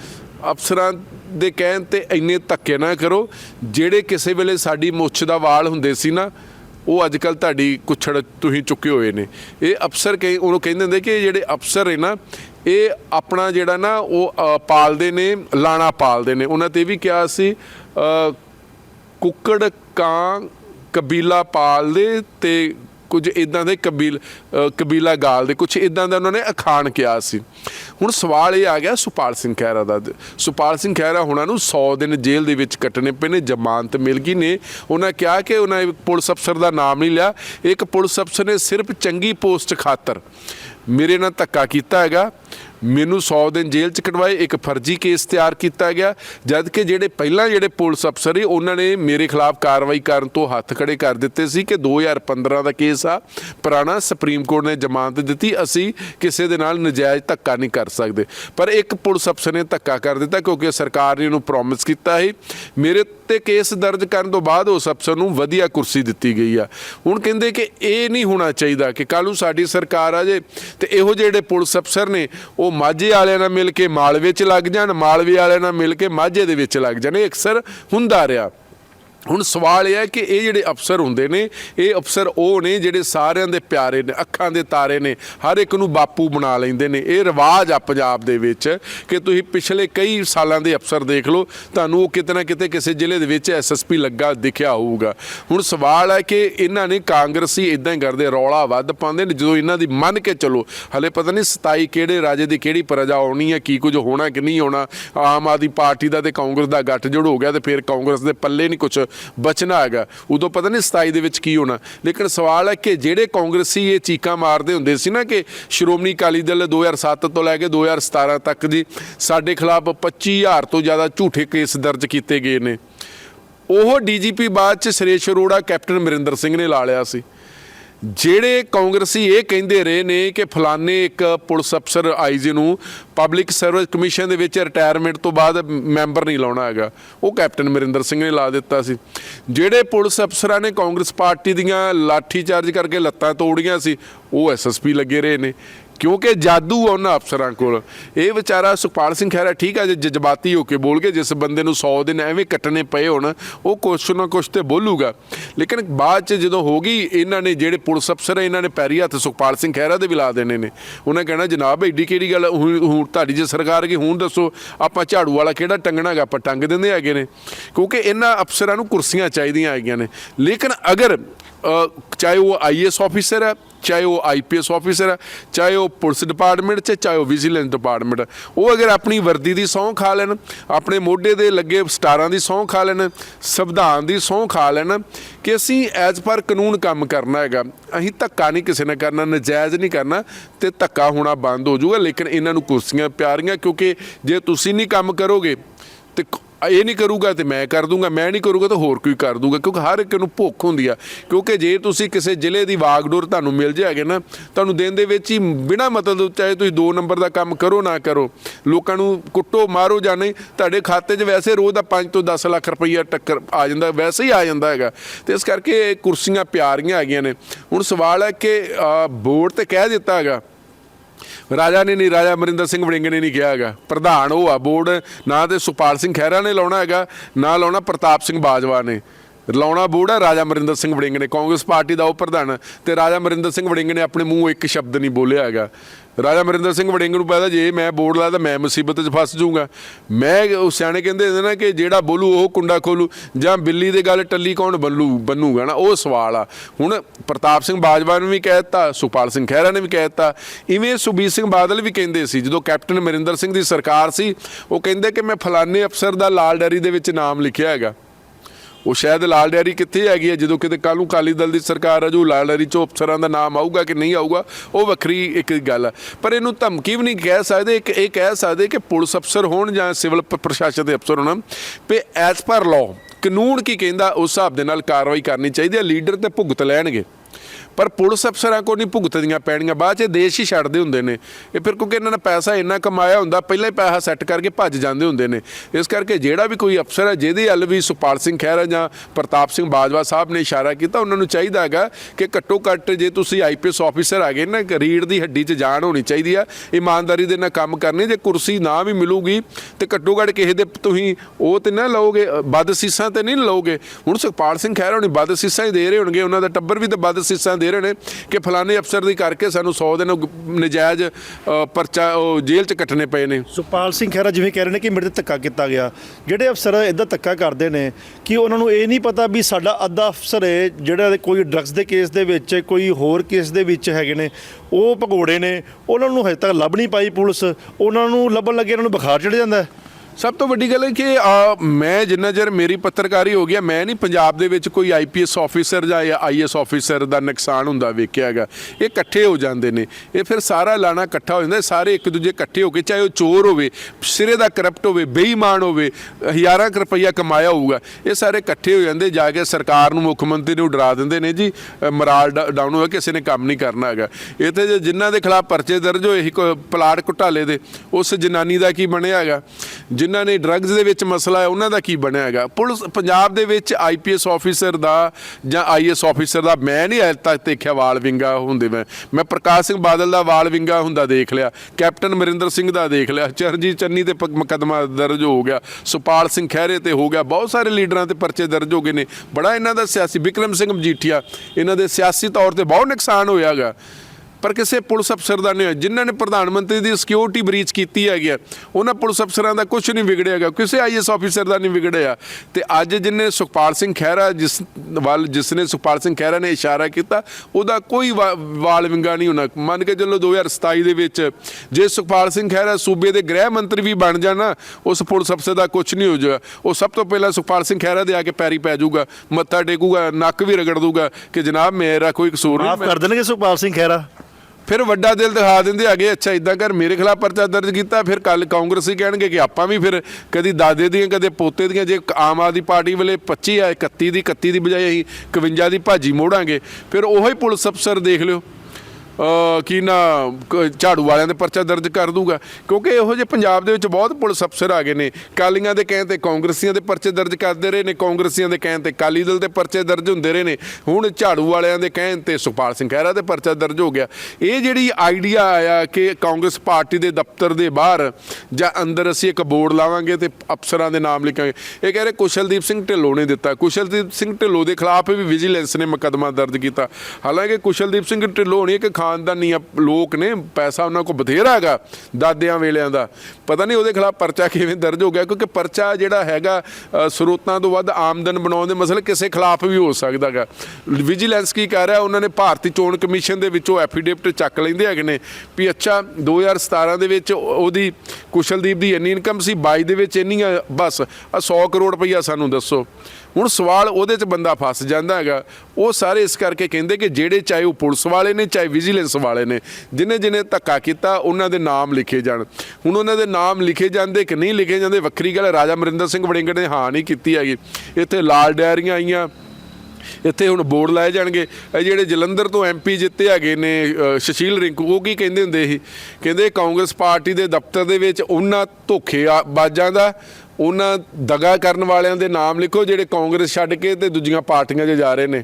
Speaker 2: ਅਫਸਰਾਂ ਦੇ ਕਹਿਣ ਤੇ ਇੰਨੇ ਧੱਕੇ ਨਾ ਕਰੋ। ਜਿਹੜੇ ਕਿਸੇ ਵੇਲੇ ਸਾਡੀ ਮੁੱਛ ਦਾ ਵਾਲ ਹੁੰਦੇ ਸੀ ਨਾ ਉਹ ਅੱਜ ਕੱਲ ਤੁਹਾਡੀ ਕੁੱਛੜ ਤੁਸੀਂ ਚੁੱਕੇ ਹੋਏ ਨੇ। ਇਹ ਅਫਸਰ ਕਹੇ, ਉਹਨੂੰ ਕਹਿੰਦੇ ਹੁੰਦੇ ਕਿ ਇਹ ਜਿਹੜੇ ਅਫਸਰ ਹੈ ਨਾ, ਇਹ ਆਪਣਾ ਜਿਹੜਾ ਨਾ, ਉਹ ਪਾਲਦੇ ਨੇ, ਲਾਣਾ ਪਾਲਦੇ ਨੇ। ਉਹਨਾਂ ਤੇ ਇਹ ਵੀ ਕਿਹਾ ਸੀ ਕੁੱਕੜ ਕਾਂ ਕਬੀਲਾ ਪਾਲਦੇ ਤੇ ਕੁਝ ਇਦਾਂ ਦੇ ਕਬੀਲ ਕਬੀਲਾ ਗਾਲ ਦੇ ਕੁਝ ਇਦਾਂ ਦਾ ਉਹਨਾਂ ਨੇ ਅਖਾਣ ਕਿਹਾ ਸੀ। ਹੁਣ ਸਵਾਲ ਇਹ ਆ ਗਿਆ ਸੁਪਾਲ ਸਿੰਘ ਖਹਿਰਾ ਦਾ। ਸੁਪਾਲ ਸਿੰਘ ਖਹਿਰਾ ਹੁਣਾਂ ਨੂੰ 100 ਦਿਨ ਜੇਲ੍ਹ ਦੇ ਵਿੱਚ ਕੱਟਣੇ ਪਏ ਨੇ, ਜ਼ਮਾਨਤ ਮਿਲ ਗਈ ਨੇ। ਉਹਨਾਂ ਕਿਹਾ ਕਿ ਉਹਨਾਂ ਇੱਕ ਪੁਲਿਸ ਅਫਸਰ ਦਾ ਨਾਮ ਨਹੀਂ ਲਿਆ। ਇੱਕ ਪੁਲਿਸ ਅਫਸਰ ਨੇ ਸਿਰਫ ਚੰਗੀ ਪੋਸਟ ਖਾਤਰ ਮੇਰੇ ਨਾਲ ਧੱਕਾ ਕੀਤਾ ਹੈਗਾ। ਮੈਨੂੰ 100 ਦਿਨ ਜੇਲ੍ਹ ਚ ਕਟਵਾਏ ਇੱਕ ਫਰਜ਼ੀ ਕੇਸ ਤਿਆਰ ਕੀਤਾ ਗਿਆ ਜਦ ਕਿ ਜਿਹੜੇ ਪਹਿਲਾਂ ਜਿਹੜੇ ਪੁਲਿਸ ਅਫਸਰ ਸੀ, ਉਹਨਾਂ ਨੇ ਮੇਰੇ ਖਿਲਾਫ ਕਾਰਵਾਈ ਕਰਨ ਤੋਂ ਹੱਥ ਖੜੇ ਕਰ ਦਿੱਤੇ ਸੀ ਕਿ 2015 ਦਾ ਕੇਸ ਆ। ਪੁਰਾਣਾ ਸੁਪਰੀਮ ਕੋਰਟ ਨੇ ਜ਼ਮਾਨਤ ਦਿੱਤੀ, ਅਸੀਂ ਕਿਸੇ ਦੇ ਨਾਲ ਨਜਾਇਜ਼ ਧੱਕਾ ਨਹੀਂ ਕਰ ਸਕਦੇ। ਪਰ ਇੱਕ ਪੁਲਿਸ ਅਫਸਰ ਨੇ ਧੱਕਾ ਕਰ ਦਿੱਤਾ, ਕਿਉਂਕਿ ਸਰਕਾਰ ਨੇ ਉਹਨੂੰ ਪ੍ਰੋਮਿਸ ਕੀਤਾ ਸੀ। ਮੇਰੇ ਤੇ ਕੇਸ ਦਰਜ ਕਰਨ ਤੋਂ ਬਾਅਦ ਉਸ ਅਫਸਰ ਨੂੰ ਵਧੀਆ ਕੁਰਸੀ ਦਿੱਤੀ ਗਈ ਆ। ਹੁਣ ਕਹਿੰਦੇ ਕਿ ਇਹ ਨਹੀਂ ਹੋਣਾ ਚਾਹੀਦਾ ਕਿ ਕੱਲ੍ਹ ਨੂੰ ਸਾਡੀ ਸਰਕਾਰ ਆ ਜੇ, ਤੇ ਇਹੋ ਜਿਹੜੇ ਪੁਲਿਸ ਅਫਸਰ ਨੇ, ਉਹ ਮਾਝੇ ਵਾਲਿਆਂ ਨਾਲ ਮਿਲ ਕੇ ਮਾਲਵੇ 'ਚ ਲੱਗ ਜਾਣ, ਮਾਲਵੇ ਵਾਲਿਆਂ ਨਾਲ ਮਿਲ ਕੇ ਮਾਝੇ ਦੇ ਵਿੱਚ ਲੱਗ ਜਾਣ। ਇਹ ਅਕਸਰ ਹੁੰਦਾ ਰਿਹਾ। ਹੁਣ ਸਵਾਲ ਇਹ ਹੈ ਕਿ ਇਹ ਜਿਹੜੇ ਅਫਸਰ ਹੁੰਦੇ ਨੇ, ਇਹ ਅਫਸਰ ਉਹ ਨੇ ਜਿਹੜੇ ਸਾਰਿਆਂ ਦੇ ਪਿਆਰੇ ਨੇ, ਅੱਖਾਂ ਦੇ ਤਾਰੇ ਨੇ, ਹਰ ਇੱਕ ਨੂੰ ਬਾਪੂ ਬਣਾ ਲੈਂਦੇ ਨੇ। ਇਹ ਰਿਵਾਜ ਆ ਪੰਜਾਬ ਦੇ ਵਿੱਚ ਕਿ ਤੁਸੀਂ ਪਿਛਲੇ ਕਈ ਸਾਲਾਂ ਦੇ ਅਫਸਰ ਦੇਖ ਲਓ, ਤੁਹਾਨੂੰ ਉਹ ਕਿਤੇ ਨਾ ਕਿਤੇ ਕਿਸੇ ਜ਼ਿਲ੍ਹੇ ਦੇ ਵਿੱਚ ਐਸਐਸਪੀ ਲੱਗਾ ਦਿਖਿਆ ਹੋਊਗਾ। ਹੁਣ ਸਵਾਲ ਹੈ ਕਿ ਇਹਨਾਂ ਨੇ ਕਾਂਗਰਸੀ ਇਦਾਂ ਹੀ ਕਰਦੇ, ਰੌਲਾ ਵੱਧ ਪਾਉਂਦੇ ਨੇ, ਜਦੋਂ ਇਹਨਾਂ ਦੀ ਮੰਨ ਕੇ ਚਲੋ, ਹਲੇ ਪਤਾ ਨਹੀਂ 27 ਕਿਹੜੇ ਰਾਜੇ ਦੀ ਕਿਹੜੀ ਪ੍ਰਜਾ ਆਉਣੀ ਹੈ, ਕੀ ਕੁਝ ਹੋਣਾ ਕਿ ਨਹੀਂ ਹੋਣਾ, ਆਮ ਆਦਮੀ ਪਾਰਟੀ ਦਾ ਤੇ ਕਾਂਗਰਸ ਦਾ ਗੱਠਜੋੜ ਹੋ ਗਿਆ ਤੇ ਫਿਰ ਕਾਂਗਰਸ ਦੇ ਪੱਲੇ ਨਹੀਂ ਕੁਝ ਬਚਣਾ ਹੈਗਾ। ਉਦੋਂ ਪਤਾ ਨਹੀਂ 27 ਦੇ ਵਿੱਚ ਕੀ ਹੋਣਾ। ਲੇਕਿਨ ਸਵਾਲ ਹੈ ਕਿ ਜਿਹੜੇ ਕਾਂਗਰਸੀ ਇਹ ਚੀਕਾਂ ਮਾਰਦੇ ਹੁੰਦੇ ਸੀ ਨਾ ਕਿ ਸ਼੍ਰੋਮਣੀ ਅਕਾਲੀ ਦਲ 2007 ਤੋਂ ਲੈ ਕੇ 2017 ਤੱਕ ਜੀ, ਸਾਡੇ ਖਿਲਾਫ 25000 ਤੋਂ ਜ਼ਿਆਦਾ ਝੂਠੇ ਕੇਸ ਦਰਜ ਕੀਤੇ ਗਏ ਨੇ। ਉਹ ਡੀਜੀਪੀ ਬਾਅਦ ਚ ਸੁਰੇਸ਼ ਅਰੋੜਾ, ਕੈਪਟਨ ਅਮਰਿੰਦਰ ਸਿੰਘ ਨੇ ਲਾ ਲਿਆ ਸੀ। ਜਿਹੜੇ ਕਾਂਗਰਸੀ ਇਹ ਕਹਿੰਦੇ ਰਹੇ ਨੇ ਕਿ ਫਲਾਨੇ ਇੱਕ ਪੁਲਿਸ ਅਫਸਰ ਆਈਜੀ ਨੂੰ ਪਬਲਿਕ ਸਰਵਿਸ ਕਮਿਸ਼ਨ ਦੇ ਵਿੱਚ ਰਿਟਾਇਰਮੈਂਟ ਤੋਂ ਬਾਅਦ ਮੈਂਬਰ ਨਹੀਂ ਲਾਉਣਾ ਹੈਗਾ। ਉਹ ਕੈਪਟਨ ਅਮਰਿੰਦਰ ਸਿੰਘ ਨੇ ਲਾ ਦਿੱਤਾ ਸੀ। ਜਿਹੜੇ ਪੁਲਿਸ ਅਫਸਰਾਂ ਨੇ ਕਾਂਗਰਸ ਪਾਰਟੀ ਦੀਆਂ ਲਾਠੀ ਚਾਰਜ ਕਰਕੇ ਲੱਤਾਂ ਤੋੜੀਆਂ ਸੀ, ਉਹ ਐਸਐਸਪੀ ਲੱਗੇ ਰਹੇ ਨੇ। ਕਿਉਂਕਿ ਜਾਦੂ ਆ ਉਹਨਾਂ ਅਫਸਰਾਂ ਕੋਲ। ਇਹ ਵਿਚਾਰਾ ਸੁਖਪਾਲ ਸਿੰਘ ਖਹਿਰਾ ਠੀਕ ਆ, ਜੇ ਜਜ਼ਬਾਤੀ ਹੋ ਕੇ ਬੋਲ ਕੇ ਜਿਸ ਬੰਦੇ ਨੂੰ 100 ਦਿਨ ਐਵੇਂ ਕੱਟਣੇ ਪਏ ਹੋਣ, ਉਹ ਕੁਛ ਨਾ ਕੁਛ ਤੇ ਬੋਲੂਗਾ। ਲੇਕਿਨ ਬਾਅਦ ਚ ਜਦੋਂ ਹੋ ਗਈ, ਇਹਨਾਂ ਨੇ ਜਿਹੜੇ ਪੁਲਿਸ ਅਫਸਰ ਇਹਨਾਂ ਨੇ ਪੈਰੀ ਹੱਥ ਸੁਖਪਾਲ ਸਿੰਘ ਖਹਿਰਾ ਦੇ ਵੀ ਲਾ ਦੇਣੇ ਨੇ। ਉਹਨਾਂ ਕਹਿਣਾ, ਜਨਾਬ, ਐਡੀ ਕਿਹੜੀ ਗੱਲ ਹੁਣ ਹੁਣ ਤੁਹਾਡੀ ਜੇ ਸਰਕਾਰ ਕੀ ਹੁਣ ਦੱਸੋ, ਆਪਾਂ ਝਾੜੂ ਵਾਲਾ ਕਿਹੜਾ ਟੰਗਣਾ ਹੈਗਾ? ਆਪਾਂ ਟੰਗ ਦਿੰਦੇ ਹੈਗੇ ਨੇ। ਕਿਉਂਕਿ ਇਹਨਾਂ ਅਫਸਰਾਂ ਨੂੰ ਕੁਰਸੀਆਂ ਚਾਹੀਦੀਆਂ ਹੈਗੀਆਂ ਨੇ। ਲੇਕਿਨ ਅਗਰ ਚਾਹੇ ਉਹ ਆਈਐਸ ਆਫੀਸਰ ਹੈ ਚਾਹੇ ਉਹ ਆਈਪੀਐਸ ਆਫੀਸਰ ਹੈ ਚਾਹੇ ਉਹ ਪੁਲਿਸ ਡਿਪਾਰਟਮੈਂਟ 'ਚ, ਚਾਹੇ ਉਹ ਵਿਜੀਲੈਂਸ ਡਿਪਾਰਟਮੈਂਟ ਉਹ ਅਗਰ ਆਪਣੀ ਵਰਦੀ ਦੀ ਸਹੁੰ ਖਾ ਲੈਣ, ਆਪਣੇ ਮੋਢੇ ਦੇ ਲੱਗੇ ਸਟਾਰਾਂ ਦੀ ਸਹੁੰ ਖਾ ਲੈਣ, ਸੰਵਿਧਾਨ ਦੀ ਸਹੁੰ ਖਾ ਲੈਣ, ਕਿ ਅਸੀਂ ਐਜ਼ ਪਰ ਕਾਨੂੰਨ ਕੰਮ ਕਰਨਾ ਹੈਗਾ, ਅਸੀਂ ਧੱਕਾ ਨਹੀਂ ਕਿਸੇ ਨਾਲ ਕਰਨਾ, ਨਜਾਇਜ਼ ਨਹੀਂ ਕਰਨਾ, ਤੇ ਧੱਕਾ ਹੋਣਾ ਬੰਦ ਹੋ ਜਾਊਗਾ। ਲੇਕਿਨ ਇਹਨਾਂ ਨੂੰ ਕੁਰਸੀਆਂ ਪਿਆਰੀਆਂ, ਕਿਉਂਕਿ ਜੇ ਤੁਸੀਂ ਨਹੀਂ ਕੰਮ ਕਰੋਗੇ, ਤੇ ਇਹ ਨਹੀਂ ਕਰੂਗਾ ਤੇ ਮੈਂ ਕਰ ਦੂੰਗਾ, ਮੈਂ ਨਹੀਂ ਕਰੂਗਾ ਤਾਂ ਹੋਰ ਕੋਈ ਕਰ ਦੂਗਾ, ਕਿਉਂਕਿ ਹਰ ਇੱਕ ਨੂੰ ਭੁੱਖ ਹੁੰਦੀ ਆ। ਕਿਉਂਕਿ ਜੇ ਤੁਸੀਂ ਕਿਸੇ ਜ਼ਿਲ੍ਹੇ ਦੀ ਵਾਗਡੋਰ ਤੁਹਾਨੂੰ ਮਿਲ ਜਾਏਗੇ ਨਾ, ਤੁਹਾਨੂੰ ਦਿਨ ਦੇ ਵਿੱਚ ਹੀ ਬਿਨਾਂ ਮਤਲਬ ਚਾਹੇ ਤੁਸੀਂ 2 ਨੰਬਰ ਦਾ ਕੰਮ ਕਰੋ ਨਾ ਕਰੋ, ਲੋਕਾਂ ਨੂੰ ਕੁੱਟੋ ਮਾਰੋ ਜਾਂ ਨਹੀਂ, ਤੁਹਾਡੇ ਖਾਤੇ 'ਚ ਵੈਸੇ ਰੋਜ਼ ਦਾ 5 ਤੋਂ 10 ਲੱਖ ਰੁਪਈਆ ਟੱਕਰ ਆ ਜਾਂਦਾ, ਵੈਸੇ ਹੀ ਆ ਜਾਂਦਾ ਹੈਗਾ। ਤੇ ਇਸ ਕਰਕੇ ਕੁਰਸੀਆਂ ਪਿਆਰੀਆਂ ਹੈਗੀਆਂ ਨੇ। ਹੁਣ ਸਵਾਲ ਹੈ ਕਿ ਬੋਰਡ ਤੇ ਕਹਿ ਦਿੱਤਾ ਹੈਗਾ ਰਾਜਾ ਨੇ ਨਹੀਂ, ਰਾਜਾ ਅਮਰਿੰਦਰ ਸਿੰਘ ਵੜਿੰਗ ਨੇ ਨਹੀਂ ਕਿਹਾ ਹੈਗਾ। ਪ੍ਰਧਾਨ ਉਹ ਆ, ਬੋਰਡ, ਨਾ ਤੇ ਸੁਪਾਲ ਸਿੰਘ ਖਹਿਰਾ ਨੇ ਲਾਉਣਾ ਹੈਗਾ, ਨਾ ਲਾਉਣਾ ਪ੍ਰਤਾਪ ਸਿੰਘ ਬਾਜਵਾ ਨੇ। ਲਾਉਣਾ ਬੋਰਡ ਹੈ ਰਾਜਾ ਅਮਰਿੰਦਰ ਸਿੰਘ ਵੜਿੰਗ ਨੇ, ਕਾਂਗਰਸ ਪਾਰਟੀ ਦਾ ਉਹ ਪ੍ਰਧਾਨ। ਤੇ ਰਾਜਾ ਅਮਰਿੰਦਰ ਸਿੰਘ ਵੜਿੰਗ ਨੇ ਆਪਣੇ ਮੂੰਹ ਇੱਕ ਸ਼ਬਦ ਨਹੀਂ ਬੋਲਿਆ ਹੈਗਾ। ਰਾਜਾ ਅਮਰਿੰਦਰ ਸਿੰਘ ਵੜਿੰਗ ਨੂੰ ਪਤਾ ਜੇ ਮੈਂ ਬੋਰਡ ਲਾ ਤਾਂ ਮੈਂ ਮੁਸੀਬਤ 'ਚ ਫਸ ਜਾਊਂਗਾ। ਮੈਂ ਉਹ ਸਿਆਣੇ ਕਹਿੰਦੇ ਹੁੰਦੇ ਨਾ ਕਿ ਜਿਹੜਾ ਬੋਲੂ ਉਹ ਕੁੰਡਾ ਖੋਲੂ ਜਾਂ ਬਿੱਲੀ ਦੇ ਗੱਲ ਟੱਲੀ ਕੌਣ ਬੱਲੂ ਬੰਨੂਗਾ ਨਾ, ਉਹ ਸਵਾਲ ਆ। ਹੁਣ ਪ੍ਰਤਾਪ ਸਿੰਘ ਬਾਜਵਾ ਨੇ ਵੀ ਕਹਿ ਦਿੱਤਾ ਸੁਪਾਲ ਸਿੰਘ ਖਹਿਰਾ ਨੇ ਵੀ ਕਹਿ ਦਿੱਤਾ। ਇਵੇਂ ਸੁਬੀਰ ਸਿੰਘ ਬਾਦਲ ਵੀ ਕਹਿੰਦੇ ਸੀ, ਜਦੋਂ ਕੈਪਟਨ ਅਮਰਿੰਦਰ ਸਿੰਘ ਦੀ ਸਰਕਾਰ ਸੀ, ਉਹ ਕਹਿੰਦੇ ਕਿ ਮੈਂ ਫਲਾਣੇ ਅਫਸਰ ਦਾ ਲਾਲ ਡੈਰੀ ਦੇ ਵਿੱਚ ਨਾਮ ਲਿਖਿਆ ਹੈਗਾ। ਉਹ ਸ਼ਾਇਦ ਲਾਲ ਡੈਰੀ ਕਿੱਥੇ ਹੈਗੀ ਹੈ? ਜਦੋਂ ਕਿਤੇ ਕੱਲ੍ਹ ਨੂੰ ਕਾਲੀ ਦਲ ਦੀ ਸਰਕਾਰ ਆ, ਜੋ ਲਾਲ ਡੈਰੀ ਚੋਂ ਅਫਸਰਾਂ ਦਾ ਨਾਮ ਆਊਗਾ ਕਿ ਨਹੀਂ ਆਊਗਾ, ਉਹ ਵੱਖਰੀ ਇੱਕ ਗੱਲ ਆ। ਪਰ ਇਹਨੂੰ ਧਮਕੀ ਵੀ ਨਹੀਂ ਕਹਿ ਸਕਦੇ, ਇੱਕ ਇਹ ਕਹਿ ਸਕਦੇ ਕਿ ਪੁਲਿਸ ਅਫਸਰ ਹੋਣ ਜਾਂ ਸਿਵਲ ਪ੍ਰਸ਼ਾਸਨ ਦੇ ਅਫਸਰ ਹੋਣ, ਵੀ ਐਜ਼ ਪਰ ਲਾਅ ਕਾਨੂੰਨ ਕੀ ਕਹਿੰਦਾ, ਉਸ ਹਿਸਾਬ ਦੇ ਨਾਲ ਕਾਰਵਾਈ ਕਰਨੀ ਚਾਹੀਦੀ ਹੈ, ਲੀਡਰ ਤੇ ਭੁਗਤ ਲੈਣਗੇ। ਪਰ ਪੁਲਿਸ ਅਫਸਰਾਂ ਕੋ ਨਹੀਂ ਭੁਗਤਦੀਆਂ ਪੈਣੀਆਂ ਬਾਅਦ ਚ ਦੇਸ਼ ਹੀ ਛੱਡਦੇ ਹੁੰਦੇ ਨੇ। ਇਹ ਫਿਰ ਕਿਉਂਕਿ ਇਹਨਾਂ ਨੇ ਪੈਸਾ ਇੰਨਾ ਕਮਾਇਆ ਹੁੰਦਾ ਪਹਿਲਾਂ ਹੀ ਪੈਸਾ ਸੈੱਟ ਕਰਕੇ ਭੱਜ ਜਾਂਦੇ ਹੁੰਦੇ ਨੇ। ਇਸ ਕਰਕੇ ਜਿਹੜਾ ਵੀ ਕੋਈ ਅਫਸਰ ਹੈ ਜਿਹਦੇ ਹੱਲ ਵੀ ਸੁਪਾਲ ਸਿੰਘ ਖਹਿਰਾ ਜਾਂ ਪ੍ਰਤਾਪ ਸਿੰਘ ਬਾਜਵਾ ਸਾਹਿਬ ਨੇ ਇਸ਼ਾਰਾ ਕੀਤਾ ਉਹਨਾਂ ਨੂੰ ਚਾਹੀਦਾ ਹੈਗਾ ਕਿ ਘੱਟੋ ਘੱਟ ਜੇ ਤੁਸੀਂ ਆਈਪੀਐਸ ਆਫੀਸਰ ਆ ਗਏ ਨਾ ਇੱਕ ਰੀੜ ਦੀ ਹੱਡੀ 'ਚ ਜਾਨ ਹੋਣੀ ਚਾਹੀਦੀ ਆ। ਇਮਾਨਦਾਰੀ ਦੇ ਨਾਲ ਕੰਮ ਕਰਨੇ ਜੇ ਕੁਰਸੀ ਨਾ ਵੀ ਮਿਲੂਗੀ ਤੇ ਘੱਟੋ ਘੱਟ ਕਿਸੇ ਦੇ ਤੁਸੀਂ ਉਹ ਤੇ ਨਾ ਲਓਗੇ ਅ, ਸੀਸਾਂ ਤੇ ਨਹੀਂ ਲਓਗੇ। ਹੁਣ ਸੁਖਪਾਲ ਸਿੰਘ ਖਹਿਰਾ ਹੋਣੀ ਬਦ ਸੀਸਾਂ ਹੀ ਦੇ ਰਹੇ ਹੋਣਗੇ ਉਹਨਾਂ ਦਾ ਟੱਬਰ ਵੀ ਤਾਂ ਬਦ ਸੀਸਾਂ ਦੇ ਰਹੇ ਨੇ ਕਿ ਫਲਾਣੇ ਅਫਸਰ ਦੀ ਕਰਕੇ ਸਾਨੂੰ 100 ਦਿਨ ਨਜਾਇਜ਼ ਪਰਚਾ ਜੇਲ੍ਹ 'ਚ ਕੱਟਣੇ ਪਏ ਨੇ।
Speaker 1: ਸੁਖਪਾਲ ਸਿੰਘ ਖਹਿਰਾ ਜਿਵੇਂ ਕਹਿ ਰਹੇ ਨੇ ਕਿ ਮੇਰੇ ਤੇ ਧੱਕਾ ਕੀਤਾ ਗਿਆ। ਜਿਹੜੇ ਅਫਸਰ ਇਦਾਂ ਧੱਕਾ ਕਰਦੇ ਨੇ, ਕਿ ਉਹਨਾਂ ਨੂੰ ਇਹ ਨਹੀਂ ਪਤਾ ਵੀ ਸਾਡਾ ਅੱਧਾ ਅਫਸਰ ਹੈ ਜਿਹੜਾ ਕੋਈ ਡਰੱਗਸ ਦੇ ਕੇਸ ਦੇ ਵਿੱਚ, ਕੋਈ ਹੋਰ ਕੇਸ ਦੇ ਵਿੱਚ ਹੈਗੇ ਨੇ, ਉਹ ਭਗੋੜੇ ਨੇ, ਉਹਨਾਂ ਨੂੰ ਹਜੇ ਤੱਕ ਲੱਭ ਨਹੀਂ ਪਾਈ ਪੁਲਿਸ। ਉਹਨਾਂ ਨੂੰ ਲੱਭਣ ਲੱਗੇ ਇਹਨਾਂ ਨੂੰ ਬੁਖਾਰ ਚੜ ਜਾਂਦਾ
Speaker 2: ਸਭ ਤੋਂ ਵੱਡੀ ਗੱਲ ਹੈ ਕਿ ਮੈਂ ਜਿੰਨਾ ਚਿਰ ਮੇਰੀ ਪੱਤਰਕਾਰੀ ਹੋ ਗਿਆ ਮੈਂ ਨਹੀਂ ਪੰਜਾਬ ਦੇ ਵਿੱਚ ਕੋਈ ਆਈਪੀਐਸ ਆਫੀਸਰ ਜਾਂ ਆਈਐਸ ਆਫੀਸਰ ਦਾ ਨੁਕਸਾਨ ਹੁੰਦਾ ਵੇਖਿਆ ਹੈਗਾ। ਇਹ ਇਕੱਠੇ ਹੋ ਜਾਂਦੇ ਨੇ। ਇਹ ਫਿਰ ਸਾਰਾ ਲਾਣਾ ਇਕੱਠਾ ਹੋ ਜਾਂਦਾ ਸਾਰੇ ਇੱਕ ਦੂਜੇ ਇਕੱਠੇ ਹੋ ਕੇ, ਚਾਹੇ ਉਹ ਚੋਰ ਹੋਵੇ, ਸਿਰੇ ਦਾ ਕਰਪਟ ਹੋਵੇ, ਬੇਈਮਾਨ ਹੋਵੇ, ਹਜ਼ਾਰਾਂ ਕੁ ਰੁਪਈਆ ਕਮਾਇਆ ਹੋਊਗਾ, ਇਹ ਸਾਰੇ ਇਕੱਠੇ ਹੋ ਜਾਂਦੇ, ਜਾ ਕੇ ਸਰਕਾਰ ਨੂੰ, ਮੁੱਖ ਮੰਤਰੀ ਨੂੰ ਡਰਾ ਦਿੰਦੇ ਨੇ ਜੀ ਮਰਾਲ ਡਾ- ਡਾਊਨ ਹੋਇਆ, ਕਿਸੇ ਨੇ ਕੰਮ ਨਹੀਂ ਕਰਨਾ ਹੈਗਾ। ਇਹ ਤੇ ਜੇ ਜਿਨ੍ਹਾਂ ਦੇ ਖਿਲਾਫ ਪਰਚੇ ਦਰਜ ਹੋਏ ਸੀ, ਕੋਈ ਪਲਾਟ ਘੁਟਾਲੇ ਦੇ, ਉਸ ਜਨਾਨੀ ਦਾ ਕੀ ਬਣਿਆ ਹੈਗਾ? ਜਿਨ੍ਹਾਂ ਨੇ ਡਰੱਗਸ ਦੇ ਵਿੱਚ ਮਸਲਾ ਹੈ, ਉਹਨਾਂ ਦਾ ਕੀ ਬਣਿਆ ਹੈਗਾ? ਪੁਲਿਸ ਪੰਜਾਬ ਦੇ ਵਿੱਚ ਆਈਪੀਐਸ ਆਫੀਸਰ ਦਾ ਜਾਂ ਆਈਐਸ ਆਫੀਸਰ ਦਾ, ਮੈਂ ਨਹੀਂ ਅਜੇ ਤੱਕ ਦੇਖਿਆ ਵਾਲ ਵਿੰਗਾ ਹੁੰਦੇ ਮੈਂ ਮੈਂ ਪ੍ਰਕਾਸ਼ ਸਿੰਘ ਬਾਦਲ ਦਾ ਵਾਲ ਵਿੰਗਾ ਹੁੰਦਾ ਦੇਖ ਲਿਆ, ਕੈਪਟਨ ਅਮਰਿੰਦਰ ਸਿੰਘ ਦਾ ਦੇਖ ਲਿਆ, ਚਰਨਜੀਤ ਚੰਨੀ ਤੇ ਪ- ਮੁਕੱਦਮਾ ਦਰਜ ਹੋ ਗਿਆ, ਸੁਪਾਲ ਸਿੰਘ ਖਹਿਰੇ ਤੇ ਹੋ ਗਿਆ, ਬਹੁਤ ਸਾਰੇ ਲੀਡਰਾਂ ਤੇ ਪਰਚੇ ਦਰਜ ਹੋ ਗਏ ਨੇ। ਬੜਾ ਇਹਨਾਂ ਦਾ ਸਿਆਸੀ, ਵਿਕਰਮ ਸਿੰਘ ਮਜੀਠੀਆ, ਇਹਨਾਂ ਦੇ ਸਿਆਸੀ ਤੌਰ ਤੇ ਬਹੁਤ ਨੁਕਸਾਨ ਹੋਇਆ ਹੈਗਾ। ਪਰ ਕਿਸੇ ਪੁਲਿਸ ਅਫਸਰ ਦਾ ਨਹੀਂ ਹੋਇਆ। ਜਿਨ੍ਹਾਂ ਨੇ ਪ੍ਰਧਾਨ ਮੰਤਰੀ ਦੀ ਸਿਕਿਉਰਿਟੀ ਬ੍ਰੀਚ ਕੀਤੀ ਹੈਗੀ ਉਹਨਾਂ ਪੁਲਿਸ ਅਫਸਰਾਂ ਦਾ ਕੁਝ ਨਹੀਂ ਵਿਗੜਿਆਗਾ ਕਿਸੇ ਆਈਐਸ ਆਫੀਸਰ ਦਾ ਨਹੀਂ ਵਿਗੜਿਆ। ਤੇ ਅੱਜ ਜਿਨੇ ਸੁਖਪਾਲ ਸਿੰਘ ਖਹਿਰਾ ਜਿਸ ਵੱਲ ਜਿਸ ਨੇ ਸੁਖਪਾਲ ਸਿੰਘ ਖਹਿਰਾ ਨੇ ਇਸ਼ਾਰਾ ਕੀਤਾ ਉਹਦਾ ਕੋਈ ਵਾਲ ਵਿੰਗਾ ਨਹੀਂ ਹੋਣਾ। ਮੰਨ ਕੇ ਚੱਲੋ 2027 ਦੇ ਵਿੱਚ ਜੇ ਸੁਖਪਾਲ ਸਿੰਘ ਖਹਿਰਾ ਸੂਬੇ ਦੇ ਗ੍ਰਹਿ ਮੰਤਰੀ ਵੀ ਬਣ ਜਾਣਾ ਉਸ ਪੁਲਿਸ ਅਫਸਰ ਦਾ ਕੁਝ ਨਹੀਂ ਹੋ ਜਾਏਗਾ ਉਹ ਸਭ ਤੋਂ ਪਹਿਲਾਂ ਸੁਖਪਾਲ ਸਿੰਘ ਖਹਿਰਾ ਦੇ ਆ ਕੇ ਪੈਰੀ ਪੈ ਜਾਊਗਾ ਮੱਥਾ ਟੇਕੂਗਾ ਨੱਕ ਵੀ ਰਗੜ ਦੂਗਾ ਕਿ ਜਨਾਬ ਮੇਰਾ ਕੋਈ ਕਸੂਰ ਨਹੀਂ
Speaker 1: ਮਾਫ ਕਰ ਦੇਣਗੇ ਸੁਖਪਾਲ ਸਿੰਘ ਖਹਿਰਾ?
Speaker 2: ਫਿਰ ਵੱਡਾ ਦਿਲ ਦਿਖਾ ਦਿੰਦੇ ਹੈਗੇ ਅੱਛਾ ਇਦਾਂ ਕਰ, ਮੇਰੇ ਖਿਲਾਫ ਪਰਚਾ ਦਰਜ ਕੀਤਾ, ਫਿਰ ਕੱਲ ਕਾਂਗਰਸੀ ਕਹਿਣਗੇ ਕਿ ਆਪਾਂ ਵੀ ਫਿਰ ਕਦੀ ਦਾਦੇ ਦੀਆਂ, ਕਦੇ ਪੋਤੇ ਦੀਆਂ, ਜੇ ਆਮ ਆਦਮੀ ਪਾਰਟੀ ਵੇਲੇ 25 ਆ 31 ਦੀ 31 ਦੀ ਬਜਾਏ ਅਸੀਂ 51 ਦੀ ਭਾਜੀ ਮੋੜਾਂਗੇ। ਫਿਰ ਉਹੀ ਪੁਲਿਸ ਅਫਸਰ ਦੇਖ ਲਿਓ। ਕੀ ਨਾ, ਕ- ਝਾੜੂ ਵਾਲਿਆਂ ਦੇ ਪਰਚਾ ਦਰਜ ਕਰ ਦੂਗਾ। ਕਿਉਂਕਿ ਇਹੋ ਜਿਹੇ ਪੰਜਾਬ ਦੇ ਵਿੱਚ ਬਹੁਤ ਪੁਲਿਸ ਅਫਸਰ ਆ ਗਏ ਨੇ। ਕਾਲੀਆਂ ਦੇ ਕਹਿਣ ਤੇ ਕਾਂਗਰਸੀਆਂ ਦੇ ਪਰਚੇ ਦਰਜ ਕਰਦੇ ਰਹੇ ਨੇ, ਕਾਂਗਰਸੀਆਂ ਦੇ ਕਹਿਣ ਤੇ ਕਾਲੀ ਦਲ ਦੇ ਪਰਚੇ ਦਰਜ ਹੁੰਦੇ ਰਹੇ ਨੇ। ਹੁਣ ਝਾੜੂ ਵਾਲਿਆਂ ਦੇ ਕਹਿਣ ਤੇ ਸੁਖਪਾਲ ਸਿੰਘ ਖਹਿਰਾ ਦੇ ਪਰਚਾ ਦਰਜ ਹੋ ਗਿਆ। ਇਹ ਜਿਹੜੀ ਆਈਡੀਆ ਆਇਆ ਕਿ ਕਾਂਗਰਸ ਪਾਰਟੀ ਦੇ ਦਫ਼ਤਰ ਦੇ ਬਾਹਰ ਜਾਂ ਅੰਦਰ ਅਸੀਂ ਇੱਕ ਬੋਰਡ ਲਾਵਾਂਗੇ ਤੇ ਅਫਸਰਾਂ ਦੇ ਨਾਮ ਲਿਖਾਂਗੇ। ਇਹ ਕਹਿ ਰਹੇ ਕੁਸ਼ਲਦੀਪ ਸਿੰਘ ਢਿੱਲੋਂ ਨੇ ਦਿੱਤਾ। ਕੁਸ਼ਲਦੀਪ ਸਿੰਘ ਢਿੱਲੋਂ ਦੇ ਖਿਲਾਫ ਵੀ ਵਿਜੀਲੈਂਸ ਨੇ ਮੁਕੱਦਮਾ ਦਰਜ ਕੀਤਾ। ਹਾਲਾਂਕਿ ਕੁਸ਼ਲਦੀਪ ਸਿੰਘ ਢਿੱਲੋਂ ਨੇ ਇੱਕ ਖਾਨਦਾਨੀ ਲੋਕ ਨੇ, ਪੈਸਾ ਉਹਨਾਂ ਕੋਲ ਬਥੇਰਾ ਹੈਗਾ ਦਾਦਿਆਂ ਵੇਲਿਆਂ ਦਾ। ਪਤਾ ਨਹੀਂ ਉਹਦੇ ਖਿਲਾਫ ਪਰਚਾ ਕਿਵੇਂ ਦਰਜ ਹੋ ਗਿਆ, ਕਿਉਂਕਿ ਪਰਚਾ ਜਿਹੜਾ ਹੈਗਾ ਸਰੋਤਾਂ ਤੋਂ ਵੱਧ ਆਮਦਨ ਬਣਾਉਣ ਦੇ ਮਸਲੇ ਕਿਸੇ ਖਿਲਾਫ ਵੀ ਹੋ ਸਕਦਾ ਹੈਗਾ। ਵਿਜੀਲੈਂਸ ਕੀ ਕਰ ਰਿਹਾ, ਉਹਨਾਂ ਨੇ ਭਾਰਤੀ ਚੋਣ ਕਮਿਸ਼ਨ ਦੇ ਵਿੱਚੋਂ ਐਫੀਡੇਵਿਟ ਚੱਕ ਲੈਂਦੇ ਹੈਗੇ ਨੇ ਵੀ ਅੱਛਾ 2017 ਦੇ ਵਿੱਚ ਉਹਦੀ ਕੁਸ਼ਲਦੀਪ ਦੀ ਇੰਨੀ ਇਨਕਮ ਸੀ 22 ਦੇ ਵਿੱਚ ਇੰਨੀ ਬਸ ਆ 100 ਕਰੋੜ ਰੁਪਈਆ ਸਾਨੂੰ ਦੱਸੋ। ਹੁਣ ਸਵਾਲ ਉਹਦੇ 'ਚ ਬੰਦਾ ਫਸ ਜਾਂਦਾ ਹੈਗਾ। ਉਹ ਸਾਰੇ ਇਸ ਕਰਕੇ ਕਹਿੰਦੇ ਕਿ ਜਿਹੜੇ ਚਾਹੇ ਉਹ ਪੁਲਿਸ ਵਾਲੇ ਨੇ, ਚਾਹੇ ਵਿਜੀਲੈਂਸ ਵਾਲੇ ਨੇ, ਜਿਨੇ ਜਿਨੇ ਧੱਕਾ ਕੀਤਾ, ਉਹਨਾਂ ਦੇ ਨਾਮ ਲਿਖੇ ਜਾਣ। ਹੁਣ ਉਹਨਾਂ ਦੇ ਨਾਮ ਲਿਖੇ ਜਾਂਦੇ ਕਿ ਨਹੀਂ ਲਿਖੇ ਜਾਂਦੇ, ਵੱਖਰੀ ਗੱਲ ਰਾਜਾ ਮਰਿੰਦਰ ਸਿੰਘ ਵੜਿੰਗ ਨੇ ਹਾਂ ਨਹੀਂ ਕੀਤੀ ਹੈਗੀ। ਇੱਥੇ ਲਾਲ ਡੈਰੀਆਂ ਆਈਆਂ ਇੱਥੇ ਹੁਣ ਬੋਰਡ ਲਾਏ ਜਾਣਗੇ। ਇਹ ਜਿਹੜੇ ਜਲੰਧਰ ਤੋਂ ਐਮਪੀ ਜਿੱਤੇ ਹੈਗੇ ਨੇ ਅ, ਸੁਸ਼ੀਲ ਰਿੰਕੂ ਉਹ ਕੀ ਕਹਿੰਦੇ ਹੁੰਦੇ ਸੀ? ਕਹਿੰਦੇ ਕਾਂਗਰਸ ਪਾਰਟੀ ਦੇ ਦਫ਼ਤਰ ਦੇ ਵਿੱਚ ਉਹਨਾਂ ਧੋਖੇ ਆ- ਬਾਜ਼ਾਂ ਦਾ ਉਹਨਾਂ ਦਗਾ ਕਰਨ ਵਾਲਿਆਂ ਦੇ ਨਾਮ ਲਿਖੋ ਜਿਹੜੇ ਕਾਂਗਰਸ ਛੱਡ ਕੇ ਤੇ ਦੂਜੀਆਂ ਪਾਰਟੀਆਂ 'ਚ ਜਾ ਰਹੇ ਨੇ।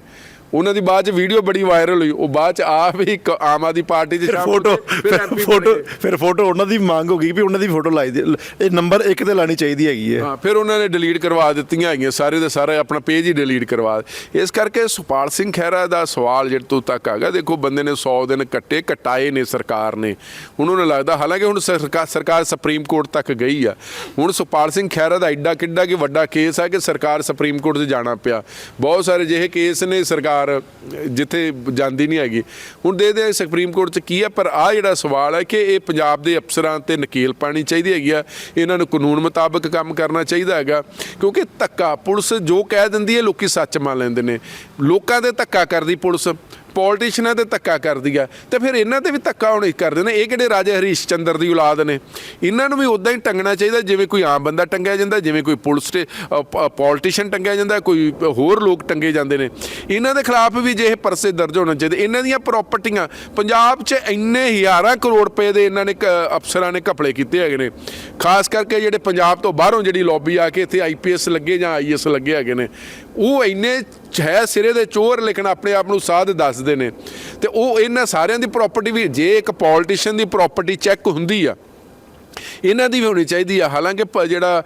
Speaker 2: ਉਹਨਾਂ ਦੀ ਬਾਅਦ ਚ ਵੀਡੀਓ ਬੜੀ ਵਾਇਰਲ ਹੋਈ। ਉਹ ਬਾਅਦ ਚ ਆਪ ਹੀ ਇੱਕ ਆਮ ਆਦਮੀ ਪਾਰਟੀ 'ਚ
Speaker 1: ਫਿਰ ਫੋਟੋ
Speaker 2: ਫਿਰ
Speaker 1: ਫੋਟੋ। ਫਿਰ ਫੋਟੋ ਉਹਨਾਂ ਦੀ ਮੰਗ ਹੋ ਗਈ ਵੀ ਉਹਨਾਂ ਦੀ ਫੋਟੋ ਲਾਈ ਦੇ। ਇਹ ਨੰਬਰ 1 ਤੇ ਲਾਣੀ ਚਾਹੀਦੀ ਹੈਗੀ ਹੈ।
Speaker 2: ਹਾਂ ਫਿਰ ਉਹਨਾਂ ਨੇ ਡਿਲੀਟ ਕਰਵਾ ਦਿੱਤੀਆਂ ਹੈਗੀਆਂ ਸਾਰੇ ਦੇ ਸਾਰੇ ਆਪਣਾ ਪੇਜ ਹੀ ਡਿਲੀਟ ਕਰਵਾ ਇਸ ਕਰਕੇ ਸੁਪਾਲ ਸਿੰਘ ਖਹਿਰਾ ਦਾ ਸਵਾਲ ਜਿਹੜਾ ਤੋਂ ਤੱਕ ਆਗਾ ਦੇਖੋ ਬੰਦੇ ਨੇ 100 ਦਿਨ ਕੱਟੇ ਕਟਾਏ ਨੇ ਸਰਕਾਰ ਨੇ। ਹੁਣ ਉਹਨੂੰ ਲੱਗਦਾ ਹਾਲਾਂਕਿ ਹੁਣ ਸਰਕਾਰ ਸਰਕਾਰ ਸੁਪਰੀਮ ਕੋਰਟ ਤੱਕ ਗਈ ਆ। ਹੁਣ ਸੁਪਾਲ ਸਿੰਘ ਖਹਿਰਾ ਦਾ ਐਡਾ ਕਿੱਡਾ ਕਿ ਵੱਡਾ ਕੇਸ ਆ ਕਿ ਸਰਕਾਰ ਸੁਪਰੀਮ ਕੋਰਟ 'ਚ ਜਾਣਾ ਪਿਆ। ਬਹੁਤ ਸਾਰੇ ਜਿਹੇ ਕੇਸ ਨੇ ਸਰਕਾਰ ਜਿੱਥੇ ਜਾਂਦੀ ਨਹੀਂ ਹੈਗੀ। ਹੁਣ ਦੇਖਦੇ ਦੇ ਸੁਪਰੀਮ ਕੋਰਟ 'ਚ ਕੀ ਹੈ, ਪਰ ਆ ਜਿਹੜਾ ਸਵਾਲ ਹੈ ਕਿ ਇਹ ਪੰਜਾਬ ਦੇ ਅਫਸਰਾਂ ਤੇ ਨਕੇਲ ਪਾਣੀ ਚਾਹੀਦੀ ਹੈਗੀ ਆ। ਇਹਨਾਂ ਨੂੰ ਕਾਨੂੰਨ ਮੁਤਾਬਕ ਕੰਮ ਕਰਨਾ ਚਾਹੀਦਾ ਹੈਗਾ, ਕਿਉਂਕਿ ਧੱਕਾ ਪੁਲਿਸ ਜੋ ਕਹਿ ਦਿੰਦੀ ਹੈ, ਲੋਕੀ ਸੱਚ ਮੰਨ ਲੈਂਦੇ ਨੇ। ਲੋਕਾਂ ਦੇ ਧੱਕਾ ਕਰਦੀ ਪੁਲਿਸ। ਪੋਲੀਟੀਸ਼ੀਅਨਾਂ ਤੇ ਧੱਕਾ ਕਰਦੀ ਆ ਤੇ ਫਿਰ ਇਹਨਾਂ ਤੇ ਵੀ ਧੱਕਾ ਹੁਣ ਕਰਦੇ ਨੇ। ਇਹ ਕਿਹੜੇ ਰਾਜੇ ਹਰੀਸ਼ ਚੰਦਰ ਦੀ ਔਲਾਦ ਨੇ? ਇਹਨਾਂ ਨੂੰ ਵੀ ਉਦਾਂ ਹੀ ਟੰਗਣਾ ਚਾਹੀਦਾ, ਜਿਵੇਂ ਕੋਈ ਆਮ ਬੰਦਾ ਟੰਗਿਆ ਜਾਂਦਾ, ਜਿਵੇਂ ਕੋਈ ਪੁਲਿਸ ਤੇ ਪੋਲੀਟੀਸ਼ੀਅਨ ਟੰਗਿਆ ਜਾਂਦਾ, ਕੋਈ ਹੋਰ ਲੋਕ ਟੰਗੇ ਜਾਂਦੇ ਨੇ। ਇਹਨਾਂ ਦੇ ਖਿਲਾਫ ਵੀ ਜੇ ਇਹ ਪਰਸੇ ਦਰਜ ਹੋਣਾ ਚਾਹੀਦੇ। ਇਹਨਾਂ ਦੀਆਂ ਪ੍ਰਾਪਰਟੀਆਂ ਪੰਜਾਬ 'ਚ ਇੰਨੇ ਹਜ਼ਾਰਾਂ ਕਰੋੜ ਰੁਪਏ ਦੇ ਇਹਨਾਂ ਨੇ ਕ- ਅਫਸਰਾਂ ਨੇ ਘਪਲੇ ਕੀਤੇ ਹੈਗੇ ਨੇ। ਖਾਸ ਕਰਕੇ ਜਿਹੜੇ ਪੰਜਾਬ ਤੋਂ ਬਾਹਰੋਂ ਜਿਹੜੀ ਲੌਬੀ ਆ ਕੇ ਇੱਥੇ ਆਈਪੀਐਸ ਲੱਗੇ ਜਾਂ ਆਈਐਸ ਲੱਗੇ ਹੈਗੇ ਨੇ, ਉਹ ਇੰਨੇ ਹੈ ਸਿਰੇ ਦੇ ਚੋਰ, ਲੇਕਿਨ ਆਪਣੇ ਆਪ ਨੂੰ ਸਾਧ ਦੱਸਦੇ ਨੇ। ਤੇ ਉਹ ਇਹਨਾਂ ਸਾਰਿਆਂ ਦੀ ਪ੍ਰਾਪਰਟੀ ਵੀ ਜੇ ਇੱਕ ਪੋਲੀਟੀਸ਼ੀਅਨ ਦੀ ਪ੍ਰਾਪਰਟੀ ਚੈੱਕ ਹੁੰਦੀ ਆ ਇਹਨਾਂ ਦੀ ਵੀ ਹੋਣੀ ਚਾਹੀਦੀ ਆ। ਹਾਲਾਂਕਿ ਪ- ਜਿਹੜਾ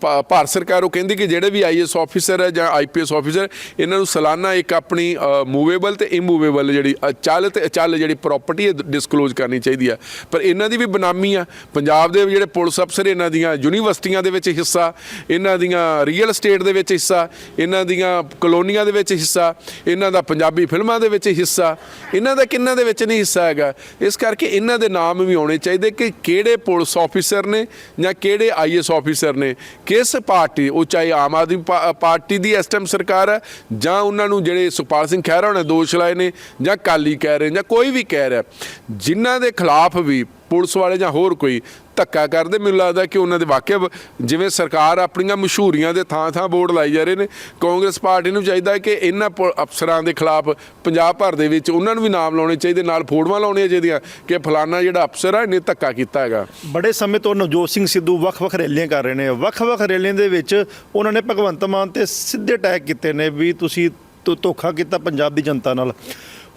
Speaker 2: ਭਾ- ਭਾਰਤ ਸਰਕਾਰ ਉਹ ਕਹਿੰਦੀ ਕਿ ਜਿਹੜੇ ਵੀ ਆਈਐਸ ਆਫੀਸਰ ਹੈ ਜਾਂ ਆਈਪੀਐਸ ਆਫੀਸਰ ਇਹਨਾਂ ਨੂੰ ਸਾਲਾਨਾ ਇੱਕ ਆਪਣੀ ਮੂਵੇਬਲ ਤੇ ਇਮੂਵੇਬਲ ਜਿਹੜੀ ਅ, ਚੱਲ ਤੇ ਚੱਲ ਜਿਹੜੀ ਪ੍ਰਾਪਰਟੀ ਹੈ ਡਿਸਕਲੋਜ਼ ਕਰਨੀ ਚਾਹੀਦੀ ਆ। ਪਰ ਇਹਨਾਂ ਦੀ ਵੀ ਬਨਾਮੀ ਆ। ਪੰਜਾਬ ਦੇ ਜਿਹੜੇ ਪੁਲਿਸ ਅਫਸਰ ਇਹਨਾਂ ਦੀਆਂ ਯੂਨੀਵਰਸਿਟੀਆਂ ਦੇ ਵਿੱਚ ਹਿੱਸਾ ਇਹਨਾਂ ਦੀਆਂ ਰੀਅਲ ਏਸਟੇਟ ਦੇ ਵਿੱਚ ਹਿੱਸਾ ਇਹਨਾਂ ਦੀਆਂ ਕਲੋਨੀਆਂ ਦੇ ਵਿੱਚ ਹਿੱਸਾ ਇਹਨਾਂ ਦਾ ਪੰਜਾਬੀ ਫਿਲਮਾਂ ਦੇ ਵਿੱਚ ਹਿੱਸਾ ਇਹਨਾਂ ਦਾ ਕਿੰਨਾਂ ਦੇ ਵਿੱਚ ਨਹੀਂ ਹਿੱਸਾ ਹੈਗਾ। ਇਸ ਕਰਕੇ ਇਹਨਾਂ ਦੇ ਨਾਮ ਵੀ ਆਉਣੇ ਚਾਹੀਦੇ ਕਿ ਕਿਹੜੇ ਪੁਲਿਸ ਆਫੀਸਰ ਨੇ ਜਾਂ ਕਿਹੜੇ ਆਈਐਸ ਆਫੀਸਰ ਨੇ? ਕਿਸ ਪਾਰਟੀ? ਉਹ ਚਾਹੇ ਆਮ ਆਦਮੀ ਪਾ- ਪਾਰਟੀ ਦੀ ਇਸ ਟਾਈਮ ਸਰਕਾਰ ਹੈ ਜਾਂ ਉਹਨਾਂ ਨੂੰ ਜਿਹੜੇ ਸੁਖਪਾਲ ਸਿੰਘ ਖਹਿਰਾ ਨੇ ਦੋਸ਼ ਲਾਏ ਨੇ ਜਾਂ ਕਾਲੀ ਕਹਿ ਰਹੇ ਜਾਂ ਕੋਈ ਵੀ ਕਹਿ ਰਿਹਾ। ਜਿਨ੍ਹਾਂ ਦੇ ਖਿਲਾਫ ਵੀ ਪੁਲਿਸ ਵਾਲੇ ਜਾਂ ਹੋਰ ਕੋਈ ਧੱਕਾ ਕਰਦੇ, ਮੈਨੂੰ ਲੱਗਦਾ ਕਿ ਉਹਨਾਂ ਦੇ ਵਾਕਿਆ ਜਿਵੇਂ ਸਰਕਾਰ ਆਪਣੀਆਂ ਮਸ਼ਹੂਰੀਆਂ ਦੇ ਥਾਂ ਥਾਂ ਬੋਰਡ ਲਾਈ ਜਾ ਰਹੇ ਨੇ, ਕਾਂਗਰਸ ਪਾਰਟੀ ਨੂੰ ਚਾਹੀਦਾ ਹੈ ਕਿ ਇਹਨਾਂ ਪੁ- ਅਫਸਰਾਂ ਦੇ ਖਿਲਾਫ ਪੰਜਾਬ ਭਰ ਦੇ ਵਿੱਚ ਉਹਨਾਂ ਨੂੰ ਵੀ ਨਾਮ ਲਾਉਣੇ ਚਾਹੀਦੇ, ਨਾਲ ਫੋਟੋਆਂ ਲਾਉਣੀਆਂ ਚਾਹੀਦੀਆਂ ਕਿ ਫਲਾਨਾ ਜਿਹੜਾ ਅਫਸਰ ਆ, ਇਹਨੇ ਧੱਕਾ ਕੀਤਾ ਹੈਗਾ।
Speaker 1: ਬੜੇ ਸਮੇਂ ਤੋਂ ਨਵਜੋਤ ਸਿੰਘ ਸਿੱਧੂ ਵੱਖ-ਵੱਖ ਰੈਲੀਆਂ ਕਰ ਰਹੇ ਨੇ, ਵੱਖ-ਵੱਖ ਰੈਲੀਆਂ ਦੇ ਵਿੱਚ ਉਹਨਾਂ ਨੇ ਭਗਵੰਤ ਮਾਨ ਤੇ ਸਿੱਧੇ ਅਟੈਕ ਕੀਤੇ ਨੇ ਵੀ ਤੁਸੀਂ ਧੋ- ਧੋਖਾ ਕੀਤਾ ਪੰਜਾਬ ਦੀ ਜਨਤਾ ਨਾਲ।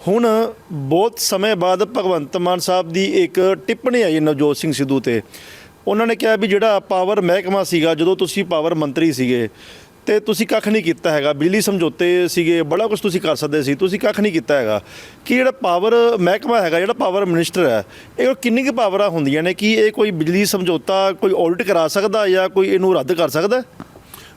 Speaker 1: ਹੁਣ ਬਹੁਤ ਸਮੇਂ ਬਾਅਦ ਭਗਵੰਤ ਮਾਨ ਸਾਹਿਬ ਦੀ ਇੱਕ ਟਿੱਪਣੀ ਆਈ ਨਵਜੋਤ ਸਿੰਘ ਸਿੱਧੂ ਤੇ। ਉਹਨਾਂ ਨੇ ਕਿਹਾ ਵੀ ਜਿਹੜਾ ਪਾਵਰ ਮਹਿਕਮਾ ਸੀਗਾ, ਜਦੋਂ ਤੁਸੀਂ ਪਾਵਰ ਮੰਤਰੀ ਸੀਗੇ ਤੇ ਤੁਸੀਂ ਕੱਖ ਨਹੀਂ ਕੀਤਾ ਹੈਗਾ, ਬਿਜਲੀ ਸਮਝੌਤੇ ਸੀਗੇ, ਬੜਾ ਕੁਝ ਤੁਸੀਂ ਕਰ ਸਕਦੇ ਸੀ, ਤੁਸੀਂ ਕੱਖ ਨਹੀਂ ਕੀਤਾ ਹੈਗਾ। ਕਿ ਜਿਹੜਾ ਪਾਵਰ ਮਹਿਕਮਾ ਹੈਗਾ, ਜਿਹੜਾ ਪਾਵਰ ਮਿਨਿਸਟਰ ਹੈ, ਇਹ ਕਿੰਨੀ ਕੁ ਪਾਵਰਾਂ ਹੁੰਦੀਆਂ ਨੇ? ਕਿ ਇਹ ਕੋਈ ਬਿਜਲੀ ਸਮਝੌਤਾ ਕੋਈ ਆਡਿਟ ਕਰਾ ਸਕਦਾ ਜਾਂ ਕੋਈ ਇਹਨੂੰ ਰੱਦ ਕਰ ਸਕਦਾ?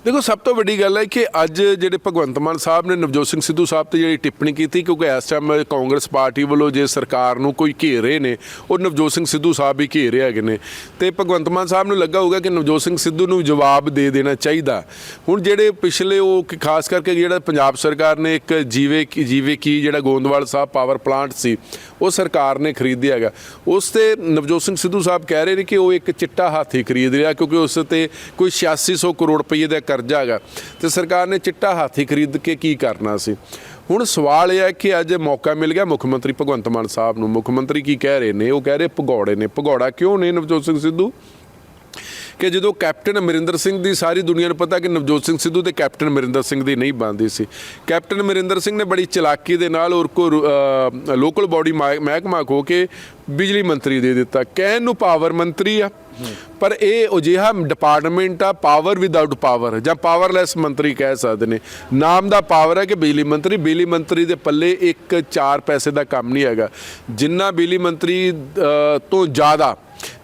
Speaker 2: ਦੇਖੋ, ਸਭ ਤੋਂ ਵੱਡੀ ਗੱਲ ਹੈ ਕਿ ਅੱਜ ਜਿਹੜੇ ਭਗਵੰਤ ਮਾਨ ਸਾਹਿਬ ਨੇ, ਨਵਜੋਤ ਸਿੰਘ ਸਿੱਧੂ ਸਾਹਿਬ ਤੇ ਜਿਹੜੀ ਟਿੱਪਣੀ ਕੀਤੀ, ਕਿਉਂਕਿ ਇਸ ਟਾਈਮ ਕਾਂਗਰਸ ਪਾਰਟੀ ਵੱਲੋਂ ਜੇ ਸਰਕਾਰ ਨੂੰ ਕੋਈ ਘੇਰ ਰਹੇ ਨੇ, ਉਹ ਨਵਜੋਤ ਸਿੰਘ ਸਿੱਧੂ ਸਾਹਿਬ ਹੀ ਘੇਰ ਰਹੇ ਹੈਗੇ ਨੇ। ਤੇ ਭਗਵੰਤ ਮਾਨ ਸਾਹਿਬ ਨੂੰ ਲੱਗਾ ਹੋਊਗਾ ਕਿ ਨਵਜੋਤ ਸਿੰਘ ਸਿੱਧੂ ਨੂੰ ਜਵਾਬ ਦੇ ਦੇਣਾ ਚਾਹੀਦਾ। ਹੁਣ ਜਿਹੜੇ ਪਿਛਲੇ ਉਹ ਖਾਸ ਕਰਕੇ ਜਿਹੜਾ ਪੰਜਾਬ ਸਰਕਾਰ ਨੇ ਇੱਕ ਜੀਵੇ ਕੀ ਜੀਵੇ ਕੀ ਜਿਹੜਾ ਗੋਂਦਵਾਲ ਸਾਹਿਬ ਪਾਵਰ ਪਲਾਂਟ ਸੀ ਉਹ ਸਰਕਾਰ ਨੇ ਖਰੀਦਿਆ ਹੈਗਾ। ਉਸ ਤੇ ਨਵਜੋਤ ਸਿੰਘ ਸਿੱਧੂ ਸਾਹਿਬ ਕਹਿ ਰਹੇ ਨੇ ਕਿ ਉਹ ਇੱਕ ਚਿੱਟਾ ਹਾਥੀ ਖਰੀਦ ਰਿਹਾ ਕਿਉਂਕਿ ਉਸ ਤੇ ਕੋਈ 8600 ਕਰੋੜ ਰੁਪਏ ਦਾ ਕਰਜ਼ਾ ਹੈਗਾ। ਤੇ ਸਰਕਾਰ ਨੇ ਚਿੱਟਾ ਹਾਥੀ ਖਰੀਦ ਕੇ ਕੀ ਕਰਨਾ ਸੀ? ਹੁਣ ਸਵਾਲ ਇਹ ਹੈ ਕਿ ਅੱਜ ਮੌਕਾ ਮਿਲ ਗਿਆ ਮੁੱਖ ਮੰਤਰੀ ਭਗਵੰਤ ਮਾਨ ਸਾਹਿਬ ਨੂੰ। ਮੁੱਖ ਮੰਤਰੀ ਕੀ ਕਹਿ ਰਹੇ ਨੇ? ਉਹ ਕਹਿ ਰਹੇ ਭਗੌੜੇ ਨੇ। ਭਗੌੜਾ ਕਿਉਂ ਨੇ ਨਵਜੋਤ ਸਿੰਘ ਸਿੱਧੂ? ਕਿ ਜਦੋਂ ਕੈਪਟਨ ਅਮਰਿੰਦਰ ਸਿੰਘ ਦੀ ਸਾਰੀ ਦੁਨੀਆ ਨੂੰ ਪਤਾ ਕਿ ਨਵਜੋਤ ਸਿੰਘ ਸਿੱਧੂ ਤੇ ਕੈਪਟਨ ਅਮਰਿੰਦਰ ਸਿੰਘ ਦੀ ਨਹੀਂ ਬਣਦੀ ਸੀ। ਕੈਪਟਨ ਅਮਰਿੰਦਰ ਸਿੰਘ ਨੇ ਬੜੀ ਚਲਾਕੀ ਦੇ ਨਾਲ ਔਰ ਕੋ ਲੋਕਲ ਬਾਡੀ ਮਹਿਕਮਾ ਖੋ ਕੇ ਬਿਜਲੀ ਮੰਤਰੀ ਦੇ ਦਿੱਤਾ। ਕਹਿਣ ਨੂੰ ਪਾਵਰ ਮੰਤਰੀ ਆ, ਪਰ ਇਹ ਅਜਿਹਾ ਡਿਪਾਰਟਮੈਂਟ ਆ ਪਾਵਰ ਵਿਦਆਊਟ ਪਾਵਰ ਜਾਂ ਪਾਵਰਲੈਸ ਮੰਤਰੀ ਕਹਿ ਸਕਦੇ ਨੇ। ਨਾਮ ਦਾ ਪਾਵਰ ਹੈ ਕਿ ਬਿਜਲੀ ਮੰਤਰੀ ਬਿਜਲੀ ਮੰਤਰੀ ਦੇ ਪੱਲੇ ਇੱਕ 4 ਪੈਸੇ ਦਾ ਕੰਮ ਨਹੀਂ ਹੈਗਾ। ਜਿੰਨਾ ਬਿਜਲੀ ਮੰਤਰੀ ਤੋਂ ਜ਼ਿਆਦਾ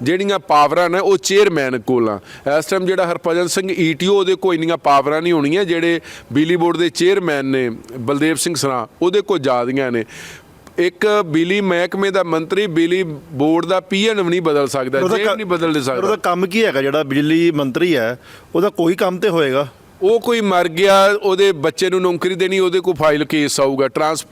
Speaker 2: ਜਿਹੜੀਆਂ ਪਾਵਰਾਂ ਨੇ ਉਹ ਚੇਅਰਮੈਨ ਕੋਲ। ਆ ਇਸ ਟਾਈਮ ਜਿਹੜਾ ਹਰਭਜਨ ਸਿੰਘ ਈਟੀਓ ਉਹਦੇ ਕੋਲ ਇੰਨੀਆਂ ਪਾਵਰਾਂ ਨਹੀਂ ਹੋਣੀਆਂ ਜਿਹੜੇ ਬਿਜਲੀ ਬੋਰਡ ਦੇ ਚੇਅਰਮੈਨ ਨੇ ਬਲਦੇਵ ਸਿੰਘ ਸਰਾ ਉਹਦੇ ਕੋਲ ਜ਼ਿਆਦੀਆਂ ਨੇ। ਇੱਕ ਬਿਜਲੀ ਮਹਿਕਮੇ ਦਾ ਮੰਤਰੀ ਬਿਜਲੀ ਬੋਰਡ ਦਾ ਪੀਐਨ ਵੀ ਨਹੀਂ ਬਦਲ ਸਕਦਾ ਜੇ ਨਹੀਂ ਬਦਲ ਦੇ
Speaker 1: ਉਹਦਾ
Speaker 2: ਸਕਦਾ
Speaker 1: ਕੰਮ ਕੀ ਹੈਗਾ ਜਿਹੜਾ ਬਿਜਲੀ ਮੰਤਰੀ ਹੈ ਉਹਦਾ ਕੋਈ ਕੰਮ ਤੇ ਹੋਏਗਾ?
Speaker 2: ਉਹ ਕੋਈ ਮਰ ਗਿਆ, ਉਹਦੇ ਬੱਚੇ ਨੂੰ ਨੌਕਰੀ ਦੇਣੀ, ਉਹਦੇ ਕੋਲ ਫਾਈਲ ਕੇਸ ਆਊਗਾ। ਟਰਾਂਸ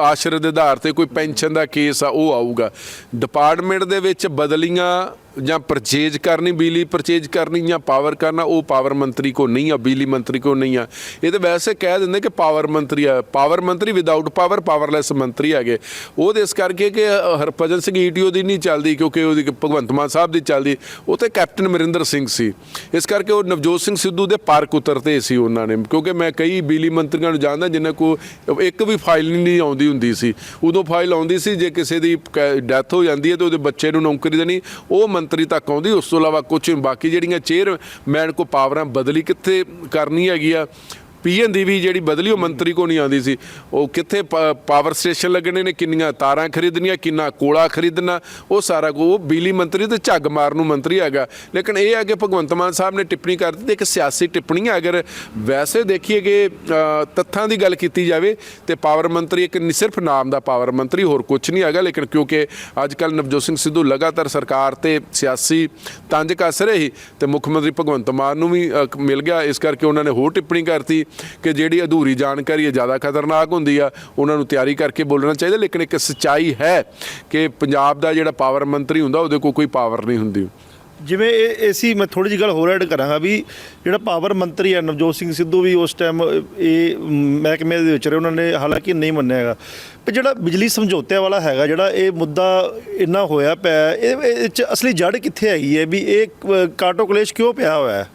Speaker 2: ਆਸ਼ਰ ਦੇ ਆਧਾਰ ਤੇ ਕੋਈ ਪੈਨਸ਼ਨ ਦਾ ਕੇਸ ਆ, ਉਹ ਆਊਗਾ। ਡਿਪਾਰਟਮੈਂਟ ਦੇ ਵਿੱਚ ਬਦਲੀਆਂ ਜਾਂ ਪਰਚੇਜ ਕਰਨੀ ਬਿਜਲੀ ਪਰਚੇਜ ਕਰਨੀ ਜਾਂ ਪਾਵਰ ਕਰਨਾ ਉਹ ਪਾਵਰ ਮੰਤਰੀ ਕੋ ਨਹੀਂ ਆ ਬਿਜਲੀ ਮੰਤਰੀ ਕੋ ਨਹੀਂ ਆ। ਇਹ ਤਾਂ ਵੈਸੇ ਕਹਿ ਦਿੰਦੇ ਕਿ ਪਾਵਰ ਮੰਤਰੀ ਆ ਪਾਵਰ ਮੰਤਰੀ ਵਿਦਆਊਟ ਪਾਵਰ ਪਾਵਰਲੈਸ ਮੰਤਰੀ ਹੈਗੇ। ਉਹ ਉਹਦੇ ਇਸ ਕਰਕੇ ਕਿ ਅ, ਹਰਭਜਨ ਸਿੰਘ ਈਟੀਓ ਦੀ ਨਹੀਂ ਚੱਲਦੀ ਕਿਉਂਕਿ ਉਹਦੀ ਭਗਵੰਤ ਮਾਨ ਸਾਹਿਬ ਦੀ ਚੱਲਦੀ। ਉਹ ਤੇ ਕੈਪਟਨ ਅਮਰਿੰਦਰ ਸਿੰਘ ਸੀ। ਇਸ ਕਰਕੇ ਉਹ ਨਵਜੋਤ ਸਿੰਘ ਸਿੱਧੂ ਦੇ ਪਾਰਕ ਉਤਰਤੇ ਸੀ ਉਹਨਾਂ ਨੇ। ਕਿਉਂਕਿ ਮੈਂ ਕਈ ਬਿਜਲੀ ਮੰਤਰੀਆਂ ਨੂੰ ਜਾਣਦਾ ਜਿਨ੍ਹਾਂ ਕੋ ਇੱਕ ਵੀ ਫਾਈਲ ਨਹੀਂ ਆਉਂਦੀ ਹੁੰਦੀ ਸੀ। ਉਦੋਂ ਫਾਈਲ ਆਉਂਦੀ ਸੀ ਜੇ ਕਿਸੇ ਦੀ ਡੈਥ ਹੋ ਜਾਂਦੀ ਹੈ ਤੇ ਉਹਦੇ ਬੱਚੇ ਨੂੰ ਨੌਕਰੀ ਦੇਣੀ ਉਹ ਮੰਤਰੀ ਤੱਕ ਆਉਂਦੀ, ਉਸ ਤੋਂ ਇਲਾਵਾ ਕੁਝ ਬਾਕੀ ਜਿਹੜੀਆਂ ਚੇਅਰਮੈਨ ਕੋ ਪਾਵਰਾਂ ਬਦਲੀ ਕਿੱਥੇ ਕਰਨੀ ਹੈਗੀ ਆ? ਪੀਐਨ ਦੀ ਵੀ ਜਿਹੜੀ ਬਦਲੀ ਉਹ ਮੰਤਰੀ ਕੋ ਨਹੀਂ ਆਉਂਦੀ ਸੀ। ਉਹ ਕਿੱਥੇ ਪ- ਪਾਵਰ ਸਟੇਸ਼ਨ ਲੱਗਣੇ ਨੇ, ਕਿੰਨੀਆਂ ਤਾਰਾਂ ਖਰੀਦਣੀਆਂ, ਕਿੰਨਾ ਕੋਲਾ ਖਰੀਦਣਾ, ਉਹ ਸਾਰਾ ਕੋ ਉਹ ਬਿਜਲੀ ਮੰਤਰੀ ਤੇ ਝੱਗ ਮਾਰਨ ਨੂੰ ਮੰਤਰੀ ਹੈਗਾ। ਲੇਕਿਨ ਇਹ ਹੈ ਕਿ ਭਗਵੰਤ ਮਾਨ ਸਾਹਿਬ ਨੇ ਟਿੱਪਣੀ ਕਰ ਦਿੱਤੀ ਇੱਕ ਸਿਆਸੀ ਟਿੱਪਣੀ ਹੈ ਅਗਰ ਵੈਸੇ ਦੇਖੀਏ ਕਿ ਤੱਥਾਂ ਦੀ ਗੱਲ ਕੀਤੀ ਜਾਵੇ ਤੇ ਪਾਵਰ ਮੰਤਰੀ ਇੱਕ ਨੀ- ਸਿਰਫ ਨਾਮ ਦਾ ਪਾਵਰ ਮੰਤਰੀ, ਹੋਰ ਕੁਝ ਨਹੀਂ ਹੈਗਾ। ਲੇਕਿਨ ਕਿਉਂਕਿ ਅੱਜ ਕੱਲ ਨਵਜੋਤ ਸਿੰਘ ਸਿੱਧੂ ਲਗਾਤਾਰ ਸਰਕਾਰ ਤੇ ਸਿਆਸੀ ਤੰਜ ਕੱਸ ਰਹੇ ਸੀ ਤੇ ਮੁੱਖ ਮੰਤਰੀ ਭਗਵੰਤ ਮਾਨ ਨੂੰ ਵੀ ਮਿਲ ਗਿਆ। ਇਸ ਕਰਕੇ ਉਹਨਾਂ ਨੇ ਹੋਰ ਟਿੱਪਣੀ ਕਰਤੀ। ਕਿ ਜਿਹੜੀ ਅਧੂਰੀ ਜਾਣਕਾਰੀ ਹੈ ਜ਼ਿਆਦਾ ਖਤਰਨਾਕ ਹੁੰਦੀ ਆ ਉਹਨਾਂ ਨੂੰ ਤਿਆਰੀ ਕਰਕੇ ਬੋਲਣਾ ਚਾਹੀਦਾ ਲੇਕਿਨ ਇੱਕ ਸੱਚਾਈ ਹੈ ਕਿ ਪੰਜਾਬ ਦਾ ਜਿਹੜਾ ਪਾਵਰ ਮੰਤਰੀ ਹੁੰਦਾ ਉਹਦੇ ਕੋਲ ਕੋਈ ਪਾਵਰ ਨਹੀਂ ਹੁੰਦੀ।
Speaker 1: ਜਿਵੇਂ ਇਹ ਏਸੀ ਮੈਂ ਥੋੜੀ ਜਿਹੀ ਗੱਲ ਹੋਰ ਐਡ ਕਰਾਂਗਾ ਵੀ ਜਿਹੜਾ ਪਾਵਰ ਮੰਤਰੀ ਹੈ ਨਵਜੋਤ ਸਿੰਘ ਸਿੱਧੂ ਵੀ ਉਸ ਟਾਈਮ ਇਹ ਮਹਿਕਮੇ ਦੇ ਵਿੱਚ ਰਹੇ ਉਹਨਾਂ ਨੇ ਹਾਲਾਂਕਿ ਨਹੀਂ ਮੰਨਿਆ ਹੈਗਾ। ਪਰ ਜਿਹੜਾ ਬਿਜਲੀ ਸਮਝੌਤਿਆਂ ਵਾਲਾ ਹੈਗਾ ਜਿਹੜਾ ਇਹ ਮੁੱਦਾ ਇੰਨਾ ਹੋਇਆ ਪਿਆ ਇਹ ਇਹ 'ਚ ਅਸਲੀ ਜੜ ਕਿੱਥੇ ਹੈਗੀ ਹੈ ਵੀ ਇਹ ਅ, ਕਾਟੋ ਕਲੇਸ਼ ਕਿਉਂ ਪਿਆ ਹੋਇਆ ਹੈ?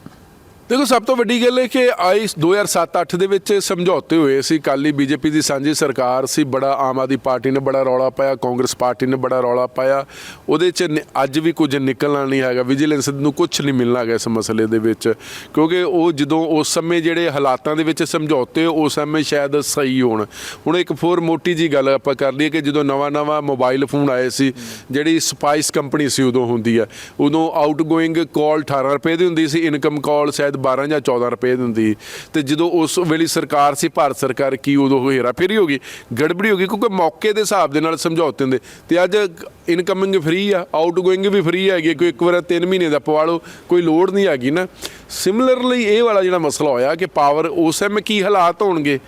Speaker 2: ਦੇਖੋ, ਸਭ ਤੋਂ ਵੱਡੀ ਗੱਲ ਹੈ ਕਿ ਆਈ 2007-8 ਦੇ ਵਿੱਚ ਸਮਝੌਤੇ ਹੋਏ ਸੀ। ਕਾਲੀ ਬੀਜੇਪੀ ਦੀ ਸਾਂਝੀ ਸਰਕਾਰ ਸੀ, ਬੜਾ ਆਮ ਆਦਮੀ ਪਾਰਟੀ ਨੇ ਬੜਾ ਰੌਲਾ ਪਾਇਆ, ਕਾਂਗਰਸ ਪਾਰਟੀ ਨੇ ਬੜਾ ਰੌਲਾ ਪਾਇਆ। ਉਹਦੇ 'ਚ ਨਿ- ਅੱਜ ਵੀ ਕੁਝ ਨਿਕਲਣਾ ਨਹੀਂ ਹੈਗਾ, ਵਿਜੀਲੈਂਸ ਨੂੰ ਕੁਝ ਨਹੀਂ ਮਿਲਣਾ ਹੈਗਾ ਇਸ ਮਸਲੇ ਦੇ ਵਿੱਚ। ਕਿਉਂਕਿ ਉਹ ਜਦੋਂ ਉਸ ਸਮੇਂ ਜਿਹੜੇ ਹਾਲਾਤਾਂ ਦੇ ਵਿੱਚ ਸਮਝੌਤੇ, ਉਸ ਸਮੇਂ ਸ਼ਾਇਦ ਸਹੀ ਹੋਣ। ਹੁਣ ਇੱਕ ਹੋਰ ਮੋਟੀ ਜੀ ਗੱਲ ਆਪਾਂ ਕਰ ਲਈਏ ਕਿ ਜਦੋਂ ਨਵਾਂ-ਨਵਾਂ ਮੋਬਾਈਲ ਫੋਨ ਆਏ ਸੀ, ਜਿਹੜੀ ਸਪਾਈਸ ਕੰਪਨੀ ਸੀ, ਉਦੋਂ ਹੁੰਦੀ ਆ ਉਦੋਂ ਆਊਟਗੋਇੰਗ ਕਾਲ 18 ਰੁਪਏ ਦੀ ਹੁੰਦੀ ਸੀ ਇਨਕਮ ਕਾਲ ਸ਼ਾਇਦ 12 ਜਾਂ 14 ਰੁਪਏ ਦਿੰਦੀ। ਸੀ। ਤੇ ਜਦੋਂ ਉਸ ਵੇਲੇ ਸਰਕਾਰ ਸੀ, ਭਾਰਤ ਸਰਕਾਰ ਕੀ ਉਦੋਂ ਉਹ ਹੇਰਾ ਫੇਰੀ ਹੋ ਗਈ? ਗੜਬੜੀ ਹੋ ਗਈ, ਕਿਉਂਕਿ ਮੌਕੇ ਦੇ ਹਿਸਾਬ ਦੇ ਨਾਲ ਸਮਝੌਤੇ ਹੁੰਦੇ। ਤੇ ਅੱਜ ਇਨਕਮਿੰਗ ਫ੍ਰੀ ਆ ਆਊਟਗੋਇੰਗ ਵੀ ਫ੍ਰੀ ਹੈਗੀ, ਕੋਈ ਇੱਕ ਵਾਰ 3 ਮਹੀਨੇ ਦਾ ਪਵਾ ਲਓ, ਕੋਈ ਲੋੜ ਨਹੀਂ ਹੈਗੀ ਨਾ। ਸਿਮਿਲਰਲੀ ਇਹ ਵਾਲਾ ਜਿਹੜਾ ਮਸਲਾ ਹੋਇਆ ਕਿ ਪਾਵਰ ਉਸ ਸਮੇਂ ਕੀ ਹਾਲਾਤ ਹੋਣਗੇ?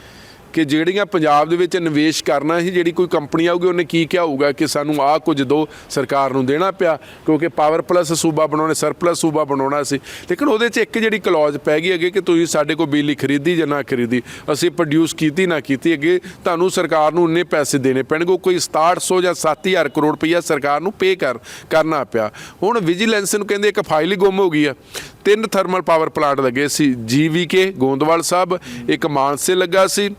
Speaker 2: ਕਿ ਜਿਹੜੀਆਂ ਪੰਜਾਬ ਦੇ ਵਿੱਚ ਨਿਵੇਸ਼ ਕਰਨਾ ਸੀ ਜਿਹੜੀ ਕੋਈ ਕੰਪਨੀ ਆਊਗੀ, ਉਹਨੇ ਕੀ ਕਿਹਾ ਹੋਊਗਾ ਕਿ ਸਾਨੂੰ ਆਹ ਕੁਝ ਦੋ ਸਰਕਾਰ ਨੂੰ ਦੇਣਾ ਪਿਆ, ਕਿਉਂਕਿ ਪਾਵਰ ਪਲੱਸ ਸੂਬਾ ਬਣਾਉਣੇ ਸਰਪਲਸ ਸੂਬਾ ਬਣਾਉਣਾ ਸੀ। ਲੇਕਿਨ ਉਹਦੇ 'ਚ ਇੱਕ ਜਿਹੜੀ ਕਲੌਜ਼ ਪੈ ਗਈ ਅੱਗੇ ਕਿ ਤੁਸੀਂ ਸਾਡੇ ਕੋਲ ਬਿਜਲੀ ਖਰੀਦੀ ਜਾਂ ਨਾ ਖਰੀਦੀ, ਅਸੀਂ ਪ੍ਰੋਡਿਊਸ ਕੀਤੀ ਨਾ ਕੀਤੀ ਅੱਗੇ, ਤੁਹਾਨੂੰ ਸਰਕਾਰ ਨੂੰ ਉਨੇ ਪੈਸੇ ਦੇਣੇ ਪੈਣਗੇ, ਉਹ ਕੋਈ 6700 ਜਾਂ 7000 ਕਰੋੜ ਰੁਪਈਆ ਸਰਕਾਰ ਨੂੰ ਪੇ ਕਰ, ਕਰਨਾ ਪਿਆ। ਹੁਣ ਵਿਜੀਲੈਂਸ ਨੂੰ ਕਹਿੰਦੇ ਇੱਕ ਫਾਈਲ ਹੀ ਗੁੰਮ ਹੋ ਗਈ ਆ। ਤਿੰਨ ਥਰਮਲ ਪਾਵਰ ਪਲਾਂਟ ਲੱਗੇ ਸੀ, ਜੀਵੀਕੇ, ਗੋਂਦਵਾਲ ਸਾਹਿਬ, ਇੱਕ ਮਾਨਸੇ ਲੱਗਾ ਸੀ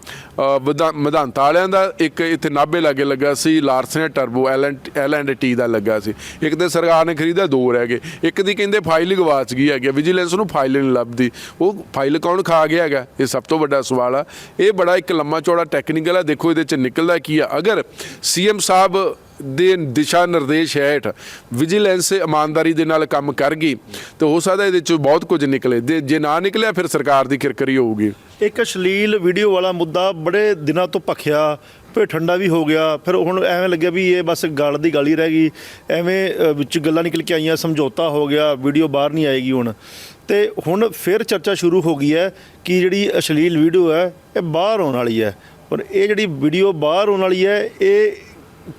Speaker 2: ਵਿਧਾ- ਮਧਾਂਤਾ ਵਾਲਿਆਂ ਦਾ, ਇੱਕ ਇੱਥੇ ਨਾਭੇ ਲਾਗੇ ਲੱਗਾ ਸੀ, ਲਾਰਸਨ ਟਰਬੋ ਐਲ ਐਂਡ ਟੀ ਦਾ ਲੱਗਾ ਸੀ। ਇੱਕ ਤੇ ਸਰਕਾਰ ਨੇ ਖਰੀਦਿਆ, ਦੋ ਰਹਿ ਗਏ। ਇੱਕ ਦੀ ਕਹਿੰਦੇ ਫਾਈਲ ਗਵਾਚ ਗਈ ਹੈਗੀ ਵਿਜੀਲੈਂਸ ਨੂੰ ਫਾਈਲ ਨਹੀਂ ਲੱਭਦੀ। ਉਹ ਫਾਈਲ ਕੌਣ ਖਾ ਗਿਆ ਹੈਗਾ? ਇਹ ਸਭ ਤੋਂ ਵੱਡਾ ਸਵਾਲ ਆ। ਇਹ ਬੜਾ ਇੱਕ ਲੰਮਾ ਚੌੜਾ ਟੈਕਨੀਕਲ ਆ, ਦੇਖੋ ਇਹਦੇ ਚ ਨਿਕਲਦਾ ਕੀ ਆ। ਅਗਰ ਸੀਐਮ ਸਾਹਿਬ ਦੇ ਦਿਸ਼ਾ ਨਿਰਦੇਸ਼ ਹੇਠ ਵਿਜੀਲੈਂਸ ਇਮਾਨਦਾਰੀ ਦੇ ਨਾਲ ਕੰਮ ਕਰ ਗਈ ਤੇ ਹੋ ਸਕਦਾ ਇਹਦੇ ਚ ਬਹੁਤ ਕੁਝ ਨਿਕਲੇ। ਦੇ- ਜੇ ਨਾ ਨਿਕਲਿਆ, ਫਿਰ ਸਰਕਾਰ ਦੀ ਕਿਰਕਰੀ ਹੋਊਗੀ।
Speaker 1: ਇੱਕ ਅਸ਼ਲੀਲ ਵੀਡੀਓ ਵਾਲਾ ਮੁੱਦਾ ਬੜੇ ਦਿਨਾਂ ਤੋਂ ਭਖਿਆ, ਫਿਰ ਠੰਡਾ ਵੀ ਹੋ ਗਿਆ, ਫਿਰ ਹੁਣ ਐਵੇਂ ਲੱਗਿਆ ਵੀ ਇਹ ਬਸ ਗੱਲ ਦੀ ਗੱਲ ਹੀ ਰਹਿ ਗਈ। ਐਵੇਂ ਵਿੱਚ ਗੱਲਾਂ ਨਿਕਲ ਕੇ ਆਈਆਂ, ਸਮਝੌਤਾ ਹੋ ਗਿਆ, ਵੀਡੀਓ ਬਾਹਰ ਨਹੀਂ ਆਏਗੀ ਹੁਣ। ਤੇ ਹੁਣ ਫਿਰ ਚਰਚਾ ਸ਼ੁਰੂ ਹੋ ਗਈ ਹੈ ਕਿ ਜਿਹੜੀ ਅਸ਼ਲੀਲ ਵੀਡੀਓ ਹੈ, ਇਹ ਬਾਹਰ ਆਉਣ ਵਾਲੀ ਹੈ। ਪਰ ਇਹ ਜਿਹੜੀ ਵੀਡੀਓ ਬਾਹਰ ਆਉਣ ਵਾਲੀ ਹੈ, ਇਹ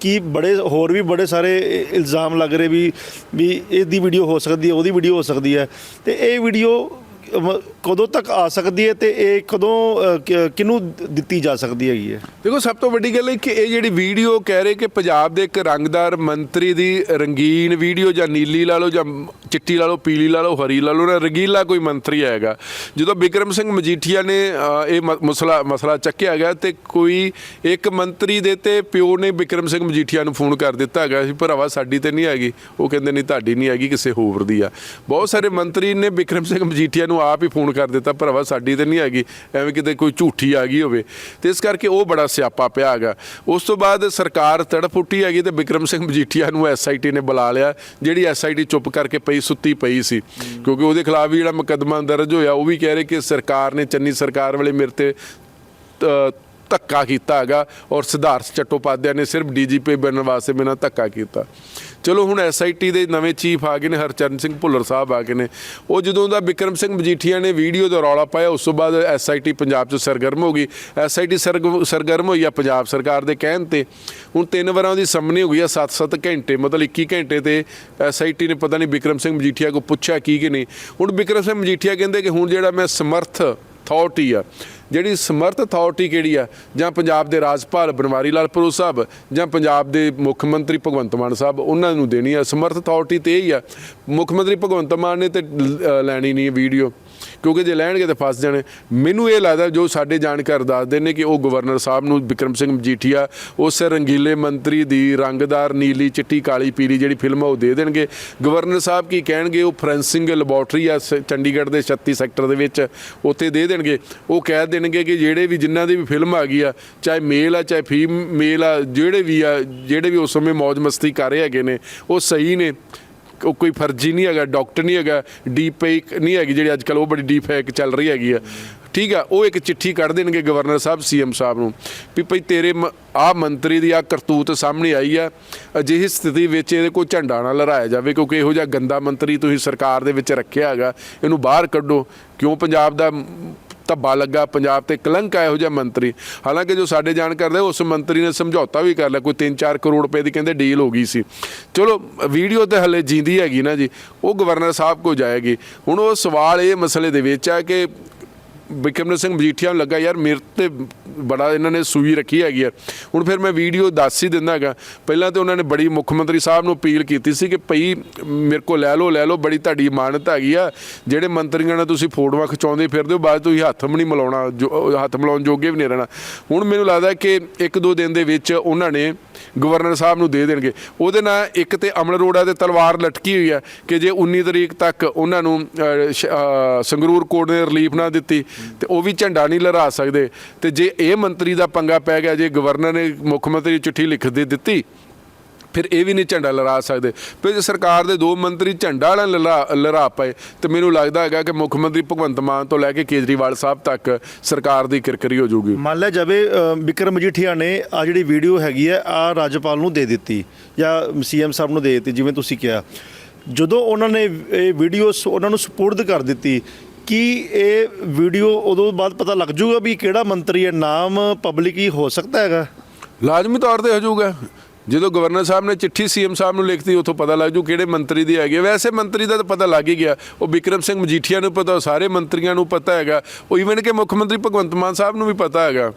Speaker 1: ਕੀ ਬੜੇ ਹੋਰ ਵੀ ਬੜੇ ਸਾਰੇ ਇਲਜ਼ਾਮ ਲੱਗ ਰਹੇ ਵੀ ਵੀ ਇਹਦੀ ਵੀਡੀਓ ਹੋ ਸਕਦੀ ਹੈ, ਉਹਦੀ ਵੀਡੀਓ ਹੋ ਸਕਦੀ ਹੈ। ਤੇ ਇਹ ਵੀਡੀਓ ਕਦੋਂ ਤੱਕ ਆ ਸਕਦੀ ਹੈ ਤੇ ਇਹ ਕਦੋਂ ਅ, ਕਿਹਨੂੰ ਦਿੱਤੀ ਜਾ ਸਕਦੀ ਹੈਗੀ ਹੈ?
Speaker 2: ਦੇਖੋ ਸਭ ਤੋਂ ਵੱਡੀ ਗੱਲ ਹੈ ਕਿ ਇਹ ਜਿਹੜੀ ਵੀਡੀਓ ਕਹਿ ਰਹੇ ਕਿ ਪੰਜਾਬ ਦੇ ਇੱਕ ਰੰਗਦਾਰ ਮੰਤਰੀ ਦੀ ਰੰਗੀਨ ਵੀਡੀਓ ਜਾਂ ਨੀਲੀ ਲਾ ਲਓ ਜਾਂ ਚਿੱਟੀ ਲਾ ਲਓ ਪੀਲੀ ਲਾ ਲਓ ਹਰੀ ਲਾ ਲਓ ਨਾ ਰੰਗੀਲਾ ਕੋਈ ਮੰਤਰੀ ਹੈਗਾ। ਜਦੋਂ ਬਿਕਰਮ ਸਿੰਘ ਮਜੀਠੀਆ ਨੇ ਇਹ ਮ- ਮਸਲਾ ਮਸਲਾ ਚੱਕਿਆ ਗਿਆ ਤੇ ਕੋਈ ਇੱਕ ਮੰਤਰੀ ਦੇ ਤੇ ਪਿਓ ਨੇ ਬਿਕਰਮ ਸਿੰਘ ਮਜੀਠੀਆ ਨੂੰ ਫੋਨ ਕਰ ਦਿੱਤਾ ਹੈਗਾ ਸੀ ਭਰਾਵਾ ਸਾਡੀ ਤੇ ਨਹੀਂ ਹੈਗੀ ਉਹ ਕਹਿੰਦੇ ਨਹੀਂ ਤੁਹਾਡੀ ਨਹੀਂ ਹੈਗੀ ਕਿਸੇ ਹੋਰ ਦੀ ਆ। ਬਹੁਤ ਸਾਰੇ ਮੰਤਰੀ ਨੇ ਬਿਕਰਮ ਸਿੰਘ ਮਜੀਠੀਆ ਨੂੰ ਆਪ ਹੀ ਫੋਨ ਕਰ ਦਿੱਤਾ, ਭਰਾਵਾ ਸਾਡੀ ਤੇ ਨਹੀਂ ਹੈਗੀ, ਐਵੇਂ ਕਿਤੇ ਕੋਈ ਝੂਠੀ ਆ ਗਈ ਹੋਵੇ। ਤੇ ਇਸ ਕਰਕੇ ਉਹ ਬੜਾ ਸਿਆਪਾ ਪਿਆ ਹੈਗਾ। ਉਸ ਤੋਂ ਬਾਅਦ ਸਰਕਾਰ ਤੜਫ ਉੱਠੀ ਹੈਗੀ ਤੇ ਬਿਕਰਮ ਸਿੰਘ ਮਜੀਠੀਆ ਨੂੰ ਐਸਆਈਟੀ ਨੇ ਬੁਲਾ ਲਿਆ, ਜਿਹੜੀ ਐਸਆਈਟੀ ਚੁੱਪ ਕਰਕੇ ਪਈ, ਸੁੱਤੀ ਪਈ ਸੀ। ਕਿਉਂਕਿ ਉਹਦੇ ਖਿਲਾਫ ਵੀ ਜਿਹੜਾ ਮੁਕੱਦਮਾ ਦਰਜ ਹੋਇਆ, ਉਹ ਵੀ ਕਹਿ ਰਹੇ ਕਿ ਸਰਕਾਰ ਨੇ ਚੰਨੀ ਸਰਕਾਰ ਵਾਲੇ ਮੇਰੇ ਤੇ ਧੱਕਾ ਕੀਤਾ ਹੈਗਾ ਔਰ ਸਿਧਾਰਥ ਚੱਟੋਪਾਧਿਆ ਨੇ ਸਿਰਫ ਡੀਜੀਪੀ ਬਣਨ ਵਾਸਤੇ ਬਿਨਾਂ ਧੱਕਾ ਕੀਤਾ। ਚਲੋ ਹੁਣ ਐਸਆਈਟੀ ਦੇ ਨਵੇਂ ਚੀਫ ਆ ਗਏ ਨੇ, ਹਰਚਰਨ ਸਿੰਘ ਭੁੱਲਰ ਸਾਹਿਬ ਆ ਗਏ ਨੇ। ਉਹ ਜਦੋਂ ਦਾ ਬਿਕਰਮ ਸਿੰਘ ਮਜੀਠੀਆ ਨੇ ਵੀਡੀਓ ਦਾ ਰੌਲਾ ਪਾਇਆ, ਉਸ ਤੋਂ ਬਾਅਦ ਐਸਆਈਟੀ ਪੰਜਾਬ 'ਚ ਸਰਗਰਮ ਹੋ ਗਈ। ਐਸਆਈਟੀ ਸਰਗਰਮ ਹੋਈ ਆ ਪੰਜਾਬ ਸਰਕਾਰ ਦੇ ਕਹਿਣ ਤੇ। ਹੁਣ ਤਿੰਨ ਵਾਰਾਂ ਦੀ ਸੰਮਣੀ ਹੋ ਗਈ ਆ 7-7 ਘੰਟੇ, ਮਤਲਬ 21 ਘੰਟੇ ਤੇ ਐਸਆਈਟੀ ਨੇ ਪਤਾ ਨਹੀਂ ਬਿਕਰਮ ਸਿੰਘ ਮਜੀਠੀਆ ਕੋ ਪੁੱਛਿਆ ਕੀ ਕਿ ਨਹੀਂ। ਹੁਣ ਬਿਕਰਮ ਸਿੰਘ ਮਜੀਠੀਆ ਕਹਿੰਦੇ ਕਿ ਹੁਣ ਜਿਹੜਾ ਮੈਂ ਸਮਰਥ ਅਥਾਰਟੀ ਆ। ਜਿਹੜੀ ਸਮਰਥ ਅਥਾਰਟੀ ਕਿਹੜੀ ਆ? ਜਾਂ ਪੰਜਾਬ ਦੇ ਰਾਜਪਾਲ ਬਨਵਾਰੀ ਲਾਲ ਪੁਰੂ ਸਾਹਿਬ ਜਾਂ ਪੰਜਾਬ ਦੇ ਮੁੱਖ ਮੰਤਰੀ ਭਗਵੰਤ ਮਾਨ ਸਾਹਿਬ, ਉਹਨਾਂ ਨੂੰ ਦੇਣੀ ਆ। ਸਮਰਥ ਅਥਾਰਟੀ ਤੇ ਇਹ ਹੀ ਆ। ਮੁੱਖ ਮੰਤਰੀ ਭਗਵੰਤ ਮਾਨ ਨੇ ਤੇ ਲ- ਲੈਣੀ ਨਹੀਂ ਵੀਡੀਓ। ਕਿਉਂਕਿ ਜੇ ਲੈਣਗੇ ਤਾਂ ਫਸ ਜਾਣੇ। ਮੈਨੂੰ ਇਹ ਲੱਗਦਾ ਜੋ ਸਾਡੇ ਜਾਣਕਾਰ ਦੱਸਦੇ ਨੇ ਕਿ ਉਹ ਗਵਰਨਰ ਸਾਹਿਬ ਨੂੰ ਵਿਕਰਮ ਸਿੰਘ ਮਜੀਠੀਆ, ਉਸ ਰੰਗੀਲੇ ਮੰਤਰੀ ਦੀ ਰੰਗਦਾਰ ਨੀਲੀ ਚਿੱਟੀ ਕਾਲੀ ਪੀਲੀ ਜਿਹੜੀ ਫਿਲਮ ਆ ਉਹ ਦੇ ਦੇਣਗੇ। ਗਵਰਨਰ ਸਾਹਿਬ ਕੀ ਕਹਿਣਗੇ? ਉਹ ਫੋਰੈਂਸਿੰਗ ਲੈਬੋਰਟਰੀ ਆ ਸ- ਚੰਡੀਗੜ੍ਹ ਦੇ 36 ਸੈਕਟਰ ਦੇ ਵਿੱਚ ਉੱਥੇ ਦੇ ਦੇਣਗੇ। ਉਹ ਕਹਿ ਦੇਣਗੇ ਕਿ ਜਿਹੜੇ ਵੀ ਜਿਨ੍ਹਾਂ ਦੀ ਵੀ ਫਿਲਮ ਆ ਗਈ ਆ, ਚਾਹੇ ਮੇਲ ਆ, ਚਾਹੇ ਫੀਮੇਲ ਆ, ਜਿਹੜੇ ਵੀ ਆ, ਜਿਹੜੇ ਵੀ ਉਸ ਸਮੇਂ ਮौज ਮਸਤੀ ਕਰ ਰਹੇ ਹੈਗੇ ਨੇ, ਉਹ ਸਹੀ ਨੇ। ਕੋਈ ਫਰਜ਼ੀ ਨਹੀਂ ਹੈਗਾ, ਡਾਕਟਰ ਨਹੀਂ ਹੈਗਾ, ਡੀਪ ਫੇਕ ਨਹੀਂ ਹੈਗੀ ਜਿਹੜੀ ਅੱਜ ਕੱਲ ਉਹ ਬੜੀ ਡੀਪ ਫੇਕ ਚੱਲ ਰਹੀ ਹੈਗੀ ਆ। ਠੀਕ ਆ, ਉਹ ਇੱਕ ਚਿੱਠੀ ਕੱਢ ਦੇਣਗੇ ਗਵਰਨਰ ਸਾਹਿਬ, ਸੀਐਮ ਸਾਹਿਬ ਨੂੰ ਵੀ ਭਈ ਤੇਰੇ ਆ ਮੰਤਰੀ ਦੀ ਆ ਕਰਤੂਤ ਸਾਹਮਣੇ ਆਈ ਆ, ਅਜਿਹੀ ਸਥਿਤੀ ਵਿੱਚ ਇਹਦੇ ਕੋਈ ਝੰਡਾ ਨਾ ਲਹਿਰਾਇਆ ਜਾਵੇ ਕਿਉਂਕਿ ਇਹੋ ਜਿਹਾ ਗੰਦਾ ਮੰਤਰੀ ਤੁਸੀਂ ਸਰਕਾਰ ਦੇ ਵਿੱਚ ਰੱਖਿਆ ਹੈਗਾ, ਇਹਨੂੰ ਬਾਹਰ ਕੱਢੋ। ਕਿਉਂ ਪੰਜਾਬ ਦਾ ਧੱਬਾ ਲੱਗਾ ਪੰਜਾਬ ਤੇ ਕਲੰਕ ਆ ਇਹੋ ਜਿਹਾ ਮੰਤਰੀ। ਹਾਲਾਂਕਿ ਜੋ ਸਾਡੇ ਜਾਣਕਾਰ ਦੇ ਉਸ ਮੰਤਰੀ ਨੇ ਸਮਝੌਤਾ ਵੀ ਕਰ ਲਿਆ, ਕੋਈ 3-4 ਕਰੋੜ ਰੁਪਏ ਦੀ ਕਹਿੰਦੇ ਡੀਲ ਹੋ ਗਈ ਸੀ। ਚਲੋ, ਵੀਡੀਓ ਤੇ ਹਲੇ ਜਿੰਦੀ ਹੈਗੀ ਨਾ ਜੀ, ਉਹ ਗਵਰਨਰ ਸਾਹਿਬ ਕੋ ਜਾਏਗੀ। ਹੁਣ ਉਹ ਸਵਾਲ ਇਹ ਮਸਲੇ ਦੇ ਵਿੱਚ ਆ ਕਿ ਬਿਕਰਮ ਸਿੰਘ ਮਜੀਠੀਆ ਨੂੰ ਲੱਗਾ ਯਾਰ ਮੇਰੇ ਤੇ ਬੜਾ ਇਹਨਾਂ ਨੇ ਸੂਈ ਰੱਖੀ ਹੈਗੀ ਆ। ਹੁਣ ਫਿਰ ਮੈਂ ਵੀਡੀਓ ਦੱਸ ਹੀ ਦਿੰਦਾ ਹੈਗਾ। ਪਹਿਲਾਂ ਤੇ ਉਹਨਾਂ ਨੇ ਬੜੀ ਮੁੱਖ ਮੰਤਰੀ ਸਾਹਿਬ ਨੂੰ ਅਪੀਲ ਕੀਤੀ ਸੀ ਕਿ ਭਈ ਮੇਰੇ ਕੋਲ ਲੈ ਲਓ ਲੈ ਲਓ ਬੜੀ ਤੁਹਾਡੀ ਇਮਾਨਤ ਹੈਗੀ ਆ। ਜਿਹੜੇ ਮੰਤਰੀਆਂ ਨਾਲ ਤੁਸੀਂ ਫੋਟੋਆਂ ਖਿਚਾਉਂਦੇ ਫਿਰਦੇ ਹੋ ਬਾਅਦ ਤੁਸੀਂ ਹੱਥ ਵੀ ਨਹੀਂ ਮਿਲਾਉਣਾ ਜੋ- ਹੱਥ ਮਿਲਾਉਣ ਜੋਗੇ ਵੀ ਨਹੀਂ ਰਹਿਣਾ। ਹੁਣ ਮੈਨੂੰ ਲੱਗਦਾ ਕਿ ਇੱਕ ਦੋ ਦਿਨ ਦੇ ਵਿੱਚ ਉਹਨਾਂ ਨੇ ਗਵਰਨਰ ਸਾਹਿਬ ਨੂੰ ਦੇ ਦੇਣਗੇ। ਉਹਦੇ ਨਾਲ ਇੱਕ ਤੇ ਅਮਲ ਰੋੜਾ ਤੇ ਤਲਵਾਰ ਲਟਕੀ ਹੋਈ ਆ ਕਿ ਜੇ 19 ਤਰੀਕ ਤੱਕ ਉਹਨਾਂ ਨੂੰ ਅਹ, ਸੰਗਰੂਰ ਕੋਰਟ ਨੇ ਰਿਲੀਫ ਨਾ ਦਿੱਤੀ ਤੇ ਉਹ ਵੀ ਝੰਡਾ ਨਹੀਂ ਲਹਿਰਾ ਸਕਦੇ। ਤੇ ਜੇ ਇਹ ਮੰਤਰੀ ਦਾ ਪੰਗਾ ਪੈ ਗਿਆ ਜੇ ਗਵਰਨਰ ਨੇ ਮੁੱਖ ਮੰਤਰੀ ਚਿੱਠੀ ਲਿਖ ਦੇ ਦਿੱਤੀ ਫਿਰ ਇਹ ਵੀ ਨਹੀਂ ਝੰਡਾ ਲਹਿਰਾ ਸਕਦੇ। ਫਿਰ ਜੇ ਸਰਕਾਰ ਦੇ ਦੋ ਮੰਤਰੀ ਝੰਡਾ ਵਾਲਾ ਲਹਿਰਾ ਪਏ ਤੇ ਮੈਨੂੰ ਲੱਗਦਾ ਹੈਗਾ ਕਿ ਮੁੱਖ ਮੰਤਰੀ ਭਗਵੰਤ ਮਾਨ ਤੋਂ ਲੈ ਕੇ ਕੇਜਰੀਵਾਲ ਸਾਹਿਬ ਤੱਕ ਸਰਕਾਰ ਦੀ ਕਿਰਕਰੀ ਹੋ ਜਾਊਗੀ।
Speaker 1: ਮੰਨ ਲਿਆ ਜਾਵੇ ਅ, ਵਿਕਰਮ ਮਜੀਠੀਆ ਨੇ ਆ ਜਿਹੜੀ ਵੀਡੀਓ ਹੈਗੀ ਹੈ ਆ ਰਾਜਪਾਲ ਨੂੰ ਦੇ ਦਿੱਤੀ ਜਾਂ ਸੀਐਮ ਸਾਹਿਬ ਨੂੰ ਦੇ ਦਿੱਤੀ ਜਿਵੇਂ ਤੁਸੀਂ ਕਿਹਾ। ਜਦੋਂ ਉਹਨਾਂ ਨੇ ਇਹ ਵੀਡੀਓ ਉਹਨਾਂ ਨੂੰ ਸਪੁਰਦ ਕਰ ਦਿੱਤੀ ਕੀ ਇਹ ਵੀਡੀਓ ਉਦੋਂ ਬਾਅਦ ਪਤਾ ਲੱਗ ਜਾਊਗਾ ਵੀ ਕਿਹੜਾ ਮੰਤਰੀ ਹੈ? ਨਾਮ ਪਬਲਿਕ ਹੀ ਹੋ ਸਕਦਾ ਹੈਗਾ?
Speaker 2: ਲਾਜ਼ਮੀ ਤੌਰ ਤੇ ਹੋ ਜਾਊਗਾ। ਜਦੋਂ ਗਵਰਨਰ ਸਾਹਿਬ ਨੇ ਚਿੱਠੀ ਸੀਐਮ ਸਾਹਿਬ ਨੂੰ ਲਿਖਤੀ, ਉੱਥੋਂ ਪਤਾ ਲੱਗ ਜੂ ਕਿਹੜੇ ਮੰਤਰੀ ਦੀ ਹੈਗੀ ਹੈ। ਵੈਸੇ ਮੰਤਰੀ ਦਾ ਤਾਂ ਪਤਾ ਲੱਗ ਹੀ ਗਿਆ। ਉਹ ਵਿਕਰਮ ਸਿੰਘ ਮਜੀਠੀਆ ਨੂੰ ਪਤਾ ਸਾਰੇ ਮੰਤਰੀਆਂ ਨੂੰ ਪਤਾ ਹੈਗਾ। ਉਹ ਇਵਨ ਕਿ ਮੁੱਖ ਮੰਤਰੀ ਭਗਵੰਤ ਮਾਨ ਸਾਹਿਬ ਨੂੰ ਵੀ ਪਤਾ ਹੈਗਾ।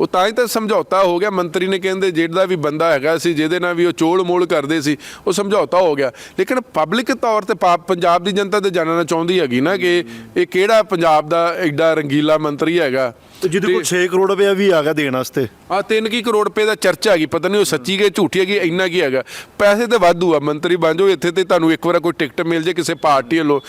Speaker 2: ਉਹ ਤਾਂ ਹੀ ਤਾਂ ਸਮਝੌਤਾ ਹੋ ਗਿਆ। ਮੰਤਰੀ ਨੇ ਕਹਿੰਦੇ ਜਿਹੜਾ ਵੀ ਬੰਦਾ ਹੈਗਾ ਸੀ ਜਿਹਦੇ ਨਾਲ ਵੀ ਉਹ ਚੋਲ ਮੋਲ ਕਰਦੇ ਸੀ ਉਹ ਸਮਝੌਤਾ ਹੋ ਗਿਆ। ਲੇਕਿਨ ਪਬਲਿਕ ਤੌਰ ਤੇ ਪੰਜਾਬ ਦੀ ਜਨਤਾ ਤੇ ਜਾਣਨਾ ਚਾਹੁੰਦੀ ਹੈਗੀ ਨਾ ਕਿ ਇਹ ਕਿਹੜਾ ਪੰਜਾਬ ਦਾ ਐਡਾ ਰੰਗੀਲਾ ਮੰਤਰੀ ਹੈਗਾ।
Speaker 1: ਤੇ ਜਿਹਦੇ ਕੋਲ 6 ਕਰੋੜ ਰੁਪਏ ਵੀ ਆ ਗਿਆ ਦੇਣ ਵਾਸਤੇ।
Speaker 2: ਆ ਤਿੰਨ ਕੀ ਕਰੋੜ ਰੁਪਏ ਦਾ ਚਰਚਾ ਹੈਗੀ ਪਤਾ ਨਹੀਂ ਉਹ ਸੱਚੀ ਹੈ ਝੂਠੀ ਹੈਗੀ ਇੰਨਾ ਕੀ ਹੈਗਾ। ਪੈਸੇ ਤੇ ਵਾਧੂ ਆ ਮੰਤਰੀ ਬਣ ਜਾਓ ਇੱਥੇ ਤੇ ਤੁਹਾਨੂੰ ਇੱਕ ਵਾਰ ਕੋਈ ਟਿਕਟ ਮਿਲ ਜੇ ਕਿਸੇ ਪਾਰਟੀ ਵੱਲੋਂ।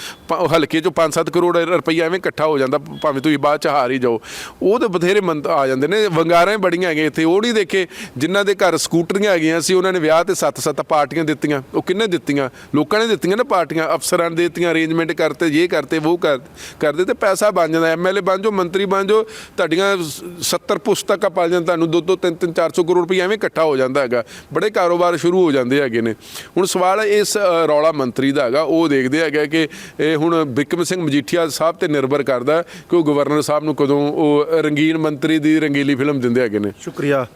Speaker 2: ਹਲਕੇ ਚੋਂ 5-7 ਕਰੋੜ ਰੁਪਈਆ ਐਵੇਂ ਇਕੱਠਾ ਹੋ ਜਾਂਦਾ ਭਾਵੇਂ ਤੁਸੀਂ ਬਾਅਦ ਚ ਹਾਰ ਹੀ ਜਾਓ। ਉਹ ਤੇ ਬਥੇਰੇ ਮੰਤ ਆ ਜਾਂਦੇ ਨੇ ਵੰਗਾਰਾਂ ਬੜੀਆਂ ਹੈਗੀਆਂ ਇੱਥੇ। ਉਹ ਨਹੀਂ ਦੇਖੇ ਜਿਨ੍ਹਾਂ ਦੇ ਘਰ ਸਕੂਟਰੀਆਂ ਹੈਗੀਆਂ ਸੀ, ਉਹਨਾਂ ਨੇ ਵਿਆਹ ਤੇ 7-7 ਪਾਰਟੀਆਂ ਦਿੱਤੀਆਂ। ਉਹ ਕਿੰਨੇ ਦਿੱਤੀਆਂ? ਲੋਕਾਂ ਨੇ ਦਿੱਤੀਆਂ ਨਾ ਪਾਰਟੀਆਂ। ਅਫਸਰਾਂ ਨੇ ਦਿੱਤੀਆਂ ਅਰੇਂਜਮੈਂਟ ਕਰਤੇ ਇਹ ਕਰਤੇ ਉਹ ਕਰ, ਕਰਦੇ ਤੇ ਪੈਸਾ ਬਣ ਜਾਂਦਾ। ਐਮਐਲਏ ਬਣ ਜਾਓ, ਮੰਤਰੀ ਬਣ ਜਾਓ, ਤੁਹਾਡੀਆਂ 70 ਪੁਸਤਕਾਂ ਪਾ ਜਾਂ ਤੁਹਾਨੂੰ ਦੋ ਦੋ ਤਿੰਨ ਤਿੰਨ 400 ਕਰੋੜ ਰੁਪਏ ਐਵੇਂ ਇਕੱਠਾ ਹੋ ਜਾਂਦਾ ਹੈਗਾ। ਬੜੇ ਕਾਰੋਬਾਰ ਸ਼ੁਰੂ ਹੋ ਜਾਂਦੇ ਹੈਗੇ ਨੇ। ਹੁਣ ਸਵਾਲ ਇਸ ਰੌਲਾ ਮੰਤਰੀ ਦਾ ਹੈਗਾ। ਉਹ ਦੇਖਦੇ ਹੈਗੇ ਕਿ ਇਹ ਹੁਣ ਬਿਕਮ ਸਿੰਘ ਮਜੀਠੀਆ ਸਾਹਿਬ ਤੇ ਨਿਰਭਰ ਕਰਦਾ ਕਿ ਉਹ ਗਵਰਨਰ ਸਾਹਿਬ ਨੂੰ ਕਦੋਂ ਉਹ ਰੰਗੀਨ ਮੰਤਰੀ ਦੀ ਰੰਗੀਲੀ ਫਿਲਮ ਦਿੰਦੇ ਹੈਗੇ ਨੇ
Speaker 1: ਸ਼ੁਕਰੀਆ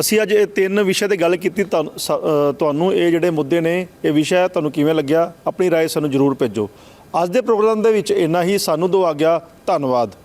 Speaker 1: ਅਸੀਂ ਅੱਜ ਇਹ ਤਿੰਨ ਵਿਸ਼ੇ ਤੇ ਗੱਲ ਕੀਤੀ ਤੁਹਾਨੂੰ ਸ- ਅ, ਤੁਹਾਨੂੰ ਇਹ ਜਿਹੜੇ ਮੁੱਦੇ ਨੇ ਇਹ ਵਿਸ਼ਾ ਤੁਹਾਨੂੰ ਕਿਵੇਂ ਲੱਗਿਆ ਆਪਣੀ رائے ਸਾਨੂੰ ਜਰੂਰ ਭੇਜੋ ਅੱਜ ਦੇ ਪ੍ਰੋਗਰਾਮ ਦੇ ਵਿੱਚ ਇੰਨਾ ਹੀ ਸਾਨੂੰ ਦੋ ਆ ਗਿਆ ਧੰਨਵਾਦ